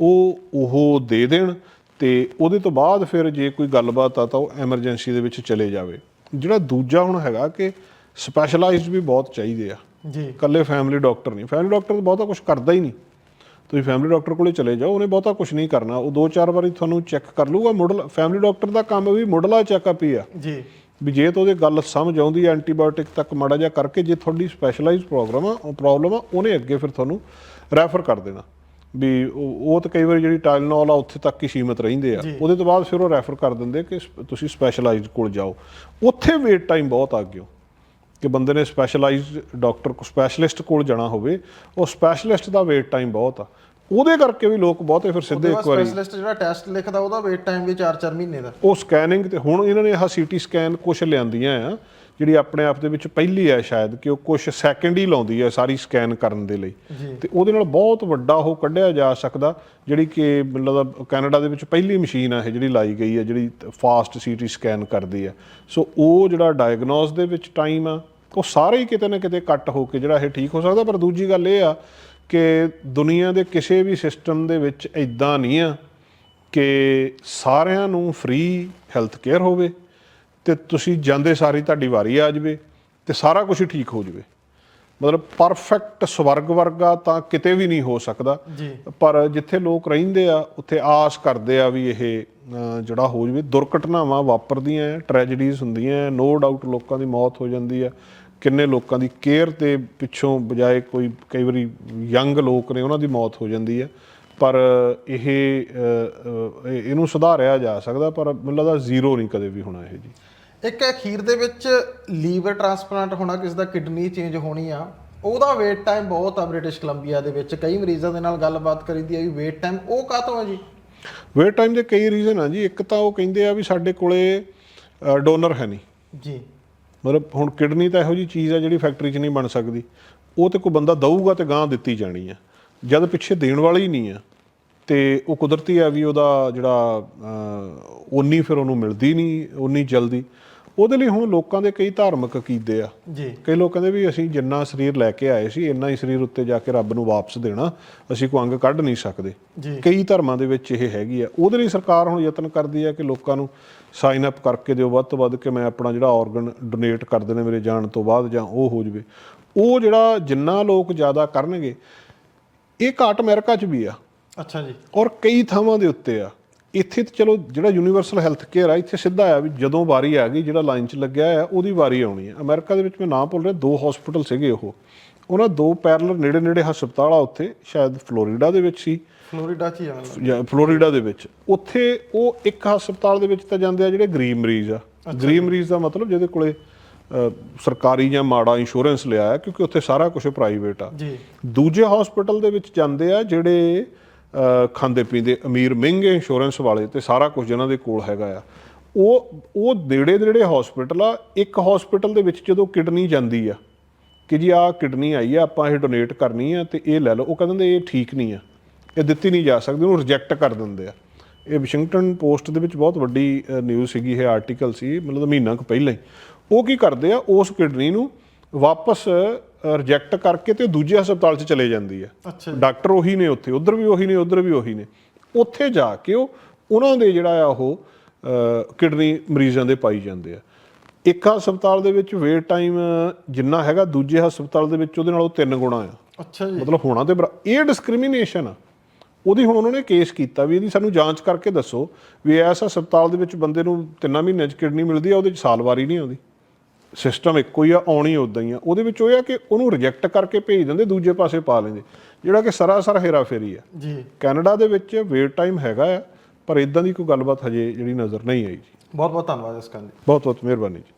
ਉਹ ਉਹ ਦੇ ਦੇਣ ਤੇ ਉਹਦੇ ਤੋਂ ਬਾਅਦ ਫਿਰ ਜੇ ਕੋਈ ਗੱਲਬਾਤ ਆ ਤਾਂ ਉਹ ਐਮਰਜੈਂਸੀ ਦੇ ਵਿੱਚ ਚਲੇ ਜਾਵੇ। ਜਿਹੜਾ ਦੂਜਾ ਹੁਣ ਹੈਗਾ ਕਿ ਸਪੈਸ਼ਲਾਈਜ਼ਡ ਵੀ ਬਹੁਤ ਚਾਹੀਦੇ ਆ। ਜੀ। ਇਕੱਲੇ ਫੈਮਿਲੀ ਡਾਕਟਰ ਨਹੀਂ। ਫੈਮਿਲੀ ਡਾਕਟਰ ਤਾਂ ਬਹੁਤਾ ਕੁਝ ਕਰਦਾ ਹੀ ਨਹੀਂ। ਤੁਸੀਂ ਫੈਮਿਲੀ ਡਾਕਟਰ ਕੋਲੇ ਚਲੇ ਜਾਓ ਉਹਨੇ ਬਹੁਤਾ ਕੁਝ ਨਹੀਂ ਕਰਨਾ। ਉਹ ਦੋ ਚਾਰ ਵਾਰੀ ਤੁਹਾਨੂੰ ਚੈੱਕ ਕਰ ਲੂਗਾ ਮੁੱਢਲਾ ਫੈਮਿਲੀ ਡਾਕਟਰ ਦਾ ਕੰਮ ਵੀ ਮੁੱਢਲਾ ਚੈੱਕਅਪ ਹੀ ਆ। ਜੀ। ਵੀ ਜੇ ਤਾਂ ਉਹਦੇ ਗੱਲ ਸਮਝ ਆਉਂਦੀ ਹੈ ਐਂਟੀਬਾਇਓਟਿਕ ਤੱਕ ਮਾੜਾ ਜਿਹਾ ਕਰਕੇ ਜੇ ਤੁਹਾਡੀ ਸਪੈਸ਼ਲਾਈਜ਼ਡ ਪ੍ਰੋਗਰਾਮ ਆ ਪ੍ਰੋਬਲਮ ਆ ਉਹਨੇ ਅੱਗੇ ਫਿਰ ਤੁਹਾਨੂੰ ਰੈਫਰ ਕਰ ਦੇਣਾ। ਵੀ ਉਹ ਉਹ ਤਾਂ ਕਈ ਵਾਰੀ ਜਿਹੜੀ ਟਾਈਲਨੋਲ ਆ ਉੱਥੇ ਤੱਕ ਹੀ ਸੀਮਤ ਰਹਿੰਦੇ ਆ। ਉਹਦੇ ਤੋਂ ਬਾਅਦ ਫਿਰ ਉਹ ਰੈਫਰ ਕਰ ਦਿੰਦੇ ਕਿ ਤੁਸੀਂ ਸਪੈਸ਼ਲਾਈਜ਼ਡ ਕੋਲ ਜਾਓ। ਉੱਥੇ ਵੇਟ ਟਾਈਮ ਬਹੁਤ ਆ ਗਿਓ ਕਿ ਬੰਦੇ ਨੇ ਸਪੈਸ਼ਲਾਈਜ਼ਡ ਡਾਕਟਰ ਕੋ ਸਪੈਸ਼ਲਿਸਟ ਕੋਲ ਜਾਣਾ ਹੋਵੇ ਉਹ ਸਪੈਸ਼ਲਿਸਟ ਦਾ ਵੇਟ ਟਾਈਮ ਬਹੁਤ ਆ। ਉਹਦੇ ਕਰਕੇ ਵੀ ਲੋਕ ਬਹੁਤੇ ਫਿਰ ਸਿੱਧੇ ਇੱਕ ਵਾਰੀ ਸਪੈਸ਼ਲਿਸਟ ਜਿਹੜਾ ਟੈਸਟ ਲਿਖਦਾ ਉਹਦਾ ਵੇਟ ਟਾਈਮ ਵੀ 4-4 ਮਹੀਨੇ ਦਾ। ਉਹ ਸਕੈਨਿੰਗ ਤੇ ਹੁਣ ਇਹਨਾਂ ਨੇ ਆਹ ਸੀਟੀ ਸਕੈਨ ਕੁਝ ਲਿਆਂਦੀਆਂ ਆ। ਜਿਹੜੀ ਆਪਣੇ ਆਪ ਦੇ ਵਿੱਚ ਪਹਿਲੀ ਹੈ ਸ਼ਾਇਦ ਕਿ ਉਹ ਕੁਝ ਸੈਕਿੰਡ ਹੀ ਲਾਉਂਦੀ ਹੈ ਸਾਰੀ ਸਕੈਨ ਕਰਨ ਦੇ ਲਈ। ਤੇ ਉਹਦੇ ਨਾਲ ਬਹੁਤ ਵੱਡਾ ਉਹ ਕੱਢਿਆ ਜਾ ਸਕਦਾ ਜਿਹੜੀ ਕਿ ਮੈਨੂੰ ਲੱਗਦਾ ਕੈਨੇਡਾ ਦੇ ਵਿੱਚ ਪਹਿਲੀ ਮਸ਼ੀਨ ਆ ਇਹ ਜਿਹੜੀ ਲਾਈ ਗਈ ਹੈ ਜਿਹੜੀ ਫਾਸਟ ਸੀਟੀ ਸਕੈਨ ਕਰਦੀ ਹੈ। ਸੋ ਉਹ ਜਿਹੜਾ ਡਾਇਗਨੋਸ ਦੇ ਵਿੱਚ ਟਾਈਮ ਆ ਉਹ ਸਾਰੇ ਹੀ ਕਿਤੇ ਨਾ ਕਿਤੇ ਕੱਟ ਹੋ ਕੇ ਜਿਹੜਾ ਇਹ ਠੀਕ ਹੋ ਸਕਦਾ ਪਰ ਦੂਜੀ ਗੱਲ ਇਹ ਆ ਕਿ ਦੁਨੀਆ ਦੇ ਕਿਸੇ ਵੀ ਸਿਸਟਮ ਦੇ ਵਿੱਚ ਇਦਾਂ ਨਹੀਂ ਆ ਕਿ ਸਾਰਿਆਂ ਨੂੰ ਫ੍ਰੀ ਹੈਲਥ ਕੇਅਰ ਹੋਵੇ। ਤੇ ਤੁਸੀਂ ਜਾਂਦੇ ਸਾਰੀ ਤੁਹਾਡੀ ਵਾਰੀ ਆ ਜਾਵੇ ਤੇ ਸਾਰਾ ਕੁਝ ਠੀਕ ਹੋ ਜਾਵੇ। ਮਤਲਬ ਪਰਫੈਕਟ ਸਵਰਗ ਵਰਗਾ ਤਾਂ ਕਿਤੇ ਵੀ ਨਹੀਂ ਹੋ ਸਕਦਾ। ਪਰ ਜਿੱਥੇ ਲੋਕ ਰਹਿੰਦੇ ਆ ਉੱਥੇ ਆਸ ਕਰਦੇ ਆ ਵੀ ਇਹ ਜਿਹੜਾ ਹੋ ਜਵੇ ਦੁਰਘਟਨਾਵਾਂ ਵਾਪਰਦੀਆਂ ਟ੍ਰੈਜਡੀਜ਼ ਹੁੰਦੀਆਂ ਨੋ ਡਾਊਟ ਲੋਕਾਂ ਦੀ ਮੌਤ ਹੋ ਜਾਂਦੀ ਆ। ਕਿੰਨੇ ਲੋਕਾਂ ਦੀ ਕੇਅਰ ਤੇ ਪਿੱਛੋਂ ਬਜਾਏ ਕੋਈ ਕਈ ਵਾਰੀ ਯੰਗ ਲੋਕ ਨੇ ਉਹਨਾਂ ਦੀ ਮੌਤ ਹੋ ਜਾਂਦੀ ਆ। ਪਰ ਇਹ- ਇਹਨੂੰ ਸੁਧਾਰਿਆ ਜਾ ਸਕਦਾ ਪਰ ਮੈਨੂੰ ਲੱਗਦਾ ਜ਼ੀਰੋ ਨਹੀਂ ਕਦੇ ਵੀ ਹੋਣਾ ਇਹ ਜੀ। ਇੱਕ ਅਖੀਰ ਦੇ ਵਿੱਚ ਲੀਵਰ ਟ੍ਰਾਂਸਪਲਾਂਟ ਹੋਣਾ ਕਿਸ ਦਾ ਕਿਡਨੀ ਚੇਂਜ ਹੋਣੀ ਆ ਉਹਦਾ ਵੇਟ ਟਾਈਮ ਬਹੁਤ ਆ ਬ੍ਰਿਟਿਸ਼ ਕੋਲੰਬੀਆ ਦੇ ਵਿੱਚ। ਕਈ ਮਰੀਜ਼ਾਂ ਦੇ ਨਾਲ ਗੱਲਬਾਤ ਕਰੀਦੀ ਆ ਵੀ ਵੇਟ ਟਾਈਮ ਉਹ ਕਾਹਤੋਂ ਆ ਜੀ? ਵੇਟ ਟਾਈਮ ਦੇ ਕਈ ਰੀਜ਼ਨ ਆ ਜੀ। ਇੱਕ ਤਾਂ ਉਹ ਕਹਿੰਦੇ ਆ ਵੀ ਸਾਡੇ ਕੋਲੇ ਡੋਨਰ ਹੈ ਨਹੀਂ। ਜੀ। ਮਤਲਬ ਹੁਣ ਕਿਡਨੀ ਤਾਂ ਇਹੋ ਜੀ ਚੀਜ਼ ਆ ਜਿਹੜੀ ਫੈਕਟਰੀ 'ਚ ਨਹੀਂ ਬਣ ਸਕਦੀ। ਉਹ ਤੇ ਕੋਈ ਬੰਦਾ ਦਊਗਾ ਤੇ ਗਾਂ ਦਿੱਤੀ ਜਾਣੀ ਆ। ਜਦ ਪਿੱਛੇ ਦੇਣ ਵਾਲਾ ਹੀ ਨਹੀਂ ਆ। ਤੇ ਉਹ ਕੁਦਰਤੀ ਆ ਵੀ ਉਹਦਾ ਜਿਹੜਾ ਉਨੀ ਫਿਰ ਉਹਨੂੰ ਮਿਲਦੀ ਨਹੀਂ ਉਨੀ ਜਲਦੀ। ਉਹਦੇ ਲਈ ਹੁਣ ਲੋਕਾਂ ਦੇ ਕਈ ਧਾਰਮਿਕ ਅਕੀਦੇ ਆ। ਜੀ। ਕਈ ਲੋਕ ਕਹਿੰਦੇ ਵੀ ਅਸੀਂ ਜਿੰਨਾ ਸਰੀਰ ਲੈ ਕੇ ਆਏ ਸੀ ਇੰਨਾ ਹੀ ਸਰੀਰ ਉੱਤੇ ਜਾ ਕੇ ਰੱਬ ਨੂੰ ਵਾਪਸ ਦੇਣਾ ਅਸੀਂ ਕੋਈ ਅੰਗ ਕੱਢ ਨਹੀਂ ਸਕਦੇ। ਕਈ ਧਰਮਾਂ ਦੇ ਵਿੱਚ ਇਹ ਹੈਗੀ ਆ। ਉਹਦੇ ਲਈ ਸਰਕਾਰ ਹੁਣ ਯਤਨ ਕਰਦੀ ਹੈ ਕਿ ਲੋਕਾਂ ਨੂੰ ਸਾਈਨ ਅਪ ਕਰਕੇ ਦਿਓ ਵੱਧ ਤੋਂ ਵੱਧ ਕਿ ਮੈਂ ਆਪਣਾ ਜਿਹੜਾ ਆਰਗਨ ਡੋਨੇਟ ਕਰ ਦੇਣੇ ਮੇਰੇ ਜਾਣ ਤੋਂ ਬਾਅਦ ਜਾਂ ਉਹ ਹੋ ਜਵੇ। ਉਹ ਜਿਹੜਾ ਜਿੰਨਾ ਲੋਕ ਜ਼ਿਆਦਾ ਕਰਨਗੇ ਇਹ ਘਾਟ ਅਮਰੀਕਾ 'ਚ ਵੀ ਆ। ਅੱਛਾ ਜੀ। ਔਰ ਕਈ ਥਾਵਾਂ ਦੇ ਉੱਤੇ ਆ। ਇੱਥੇ ਤੇ ਚਲੋ ਜਿਹੜਾ ਯੂਨੀਵਰਸਲ ਹੈਲਥ ਕੇਅਰ ਆ ਇੱਥੇ ਸਿੱਧਾ ਆ ਵੀ ਜਦੋਂ ਵਾਰੀ ਆ ਗਈ ਜਿਹੜਾ ਲਾਈਨ 'ਚ ਲੱਗਿਆ ਆ ਉਹਦੀ ਵਾਰੀ ਆਉਣੀ ਆ। ਅਮਰੀਕਾ ਦੇ ਵਿੱਚ ਮੈਂ ਨਾਮ ਭੁੱਲ ਰਿਹਾ ਦੋ ਹਸਪੀਟਲ ਸੀਗੇ ਉਹ। ਉਹਨਾਂ ਦੋ ਪੈਰਲਲ ਨੇੜੇ ਨੇੜੇ ਹਸਪਤਾਲ ਆ ਉੱਥੇ ਸ਼ਾਇਦ ਫਲੋਰੀਡਾ ਦੇ ਵਿੱਚ ਸੀ। ਫਲੋਰੀਡਾ ਚ ਹੀ ਜਾਂ ਫਲੋਰੀਡਾ ਦੇ ਵਿੱਚ। ਉੱਥੇ ਉਹ ਇੱਕ ਹਸਪਤਾਲ ਦੇ ਵਿੱਚ ਤਾਂ ਜਾਂਦੇ ਆ ਜਿਹੜੇ ਗਰੀਬ ਮਰੀਜ਼ ਆ। ਗਰੀਬ ਮਰੀਜ਼ ਦਾ ਮਤਲਬ ਜਿਹਦੇ ਕੋਲੇ ਸਰਕਾਰੀ ਜਾਂ ਮਾੜਾ ਇੰਸ਼ੋਰੈਂਸ ਲਿਆ ਹੈ ਕਿਉਂਕਿ ਉੱਥੇ ਸਾਰਾ ਕੁਝ ਪ੍ਰਾਈਵੇਟ ਆ। ਜੀ। ਦੂਜੇ ਹਸਪੀਟਲ ਦੇ ਵਿੱਚ ਜਾਂਦੇ ਆ ਜਿਹੜੇ ਖਾਂਦੇ ਪੀਂਦੇ ਅਮੀਰ ਮਹਿੰਗੇ ਇੰਸ਼ੋਰੈਂਸ ਵਾਲੇ ਤੇ ਸਾਰਾ ਕੁਝ ਜਿਹਨਾਂ ਦੇ ਕੋਲ ਹੈਗਾ ਆ, ਉਹ ਉਹ ਨੇੜੇ ਨੇੜੇ ਹਸਪੀਟਲ ਆ, ਇੱਕ ਹਸਪੀਟਲ ਦੇ ਵਿੱਚ ਜਦੋਂ ਕਿਡਨੀ ਜਾਂਦੀ ਆ, ਕਿ ਜੀ ਆਹ ਕਿਡਨੀ ਆਈ ਆ, ਆਪਾਂ ਇਹ ਡੋਨੇਟ ਕਰਨੀ ਆ ਤੇ ਇਹ ਲੈ ਲਓ, ਉਹ ਕਹਿੰਦੇ ਇਹ ਠੀਕ ਨਹੀਂ ਆ, ਇਹ ਦਿੱਤੀ ਨਹੀਂ ਜਾ ਸਕਦੀ, ਉਹਨੂੰ ਰਿਜੈਕਟ ਕਰ ਦਿੰਦੇ ਆ। ਇਹ ਵਾਸ਼ਿੰਗਟਨ ਪੋਸਟ ਦੇ ਵਿੱਚ ਬਹੁਤ ਵੱਡੀ ਨਿਊਜ਼ ਸੀਗੀ, ਇਹ ਆਰਟੀਕਲ ਸੀ, ਮਤਲਬ ਮਹੀਨਾ ਕੁ ਪਹਿਲਾਂ ਹੀ। ਉਹ ਕੀ ਕਰਦੇ ਆ, ਉਸ ਕਿਡਨੀ ਨੂੰ ਵਾਪਸ ਰਿਜੈਕਟ ਕਰਕੇ ਤੇ ਦੂਜੇ ਹਸਪਤਾਲ 'ਚ ਚਲੇ ਜਾਂਦੀ ਆ। ਅੱਛਾ ਡਾਕਟਰ ਉਹੀ ਨੇ ਉੱਥੇ ਉਧਰ ਵੀ ਉਹੀ ਨੇ ਉਧਰ ਵੀ ਉਹੀ ਨੇ। ਉੱਥੇ ਜਾ ਕੇ ਉਹ ਉਹਨਾਂ ਦੇ ਜਿਹੜਾ ਆ ਉਹ ਕਿਡਨੀ ਮਰੀਜ਼ਾਂ ਦੇ ਪਾਈ ਜਾਂਦੇ ਆ। ਇੱਕ ਹਸਪਤਾਲ ਦੇ ਵਿੱਚ ਵੇਟ ਟਾਈਮ ਜਿੰਨਾ ਹੈਗਾ ਦੂਜੇ ਹਸਪਤਾਲ ਦੇ ਵਿੱਚ ਉਹਦੇ ਨਾਲੋਂ ਤਿੰਨ ਗੁਣਾ ਆ। ਅੱਛਾ ਜੀ। ਮਤਲਬ ਹੋਣਾ ਤੇ ਇਹ ਡਿਸਕ੍ਰਿਮੀਨੇਸ਼ਨ ਆ। ਉਹਦੀ ਹੁਣ ਉਹਨਾਂ ਨੇ ਕੇਸ ਕੀਤਾ ਵੀ ਇਹਦੀ ਸਾਨੂੰ ਜਾਂਚ ਕਰਕੇ ਦੱਸੋ ਵੀ ਇਸ ਹਸਪਤਾਲ ਦੇ ਵਿੱਚ ਬੰਦੇ ਨੂੰ ਤਿੰਨਾਂ ਮਹੀਨਿਆਂ 'ਚ ਕਿਡਨੀ ਮਿਲਦੀ ਆ ਉਹਦੇ 'ਚ ਸਾਲ ਵਾਰੀ ਨਹੀਂ ਆਉਂਦੀ। ਸਿਸਟਮ ਇੱਕੋ ਹੀ ਆ ਆਉਣੀ ਉਦਾਂ ਹੀ ਆ। ਉਹਦੇ ਵਿੱਚ ਉਹ ਆ ਕਿ ਉਹਨੂੰ ਰਿਜੈਕਟ ਕਰਕੇ ਭੇਜ ਦਿੰਦੇ ਦੂਜੇ ਪਾਸੇ ਪਾ ਲੈਂਦੇ। ਜਿਹੜਾ ਕਿ ਸਰਾਸਰ ਹੇਰਾਫੇਰੀ ਆ। ਜੀ। ਕੈਨੇਡਾ ਦੇ ਵਿੱਚ ਵੇਟ ਟਾਈਮ ਹੈਗਾ ਆ ਪਰ ਇਦਾਂ ਦੀ ਕੋਈ ਗੱਲਬਾਤ ਹਜੇ ਜਿਹੜੀ ਨਜ਼ਰ ਨਹੀਂ ਆਈ ਜੀ। ਬਹੁਤ ਬਹੁਤ ਧੰਨਵਾਦ ਇਸ ਕਰਨ ਲਈ ਬਹੁਤ ਬਹੁਤ ਮਿਹਰਬਾਨੀ ਜੀ।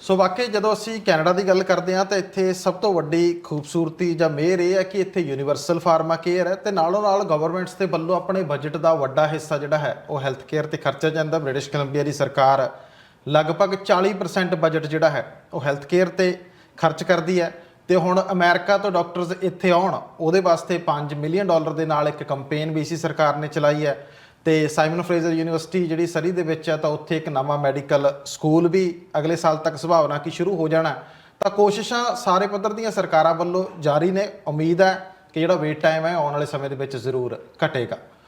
ਸੋ ਵਾਕਈ ਜਦੋਂ ਅਸੀਂ ਕੈਨੇਡਾ ਦੀ ਗੱਲ ਕਰਦੇ ਹਾਂ ਤਾਂ ਇੱਥੇ ਸਭ ਤੋਂ ਵੱਡੀ ਖੂਬਸੂਰਤੀ ਜਾਂ ਮਿਹਰ ਇਹ ਹੈ ਕਿ ਇੱਥੇ ਯੂਨੀਵਰਸਲ ਫਾਰਮਾ ਕੇਅਰ ਹੈ ਤੇ ਨਾਲੋਂ ਨਾਲ ਗਵਰਨਮੈਂਟਸ ਦੇ ਵੱਲੋਂ ਆਪਣੇ ਬਜਟ ਦਾ ਵੱਡਾ ਹਿੱਸਾ ਜਿਹੜਾ ਹੈ ਉਹ ਹੈਲਥ ਕੇਅਰ ਤੇ ਖਰਚਿਆ ਜਾਂਦਾ। ਬ੍ਰਿਟਿਸ਼ ਕੋਲੰਬੀਆ ਦੀ ਸਰਕਾਰ ਲਗਭਗ 40% ਬਜਟ ਜਿਹੜਾ ਹੈ, ਉਹ ਹੈਲਥ ਕੇਅਰ ਤੇ ਖਰਚ ਕਰਦੀ ਹੈ। ਤੇ ਹੁਣ ਅਮਰੀਕਾ ਤੋਂ ਡਾਕਟਰਸ ਇੱਥੇ ਆਉਣ, ਉਹਦੇ ਵਾਸਤੇ 5 ਮਿਲੀਅਨ ਡਾਲਰ ਦੇ ਨਾਲ ਇੱਕ ਕੈਂਪੇਨ ਵੀ ਸੀ ਸਰਕਾਰ ਨੇ ਚਲਾਈ ਹੈ। ਤੇ ਸਾਈਮਨ ਫਰੇਜ਼ਰ ਯੂਨੀਵਰਸਿਟੀ ਜਿਹੜੀ ਸਰੀ ਦੇ ਵਿੱਚ ਹੈ, ਤਾਂ ਉੱਥੇ ਇੱਕ ਨਵਾਂ ਮੈਡੀਕਲ ਸਕੂਲ ਵੀ ਅਗਲੇ ਸਾਲ ਤੱਕ ਸੰਭਾਵਨਾ ਕਿ ਸ਼ੁਰੂ ਹੋ ਜਾਣਾ ਤਾਂ ਕੋਸ਼ਿਸ਼ਾਂ ਸਾਰੇ ਪੱਧਰ ਦੀਆਂ ਸਰਕਾਰਾਂ ਵੱਲੋਂ ਜਾਰੀ ਨੇ। ਉਮੀਦ ਹੈ ਕਿ ਜਿਹੜਾ ਵੇਟ ਟਾਈਮ ਹੈ, ਆਉਣ ਵਾਲੇ ਸਮੇਂ ਦੇ ਵਿੱਚ ਜ਼ਰੂਰ ਘਟੇਗਾ।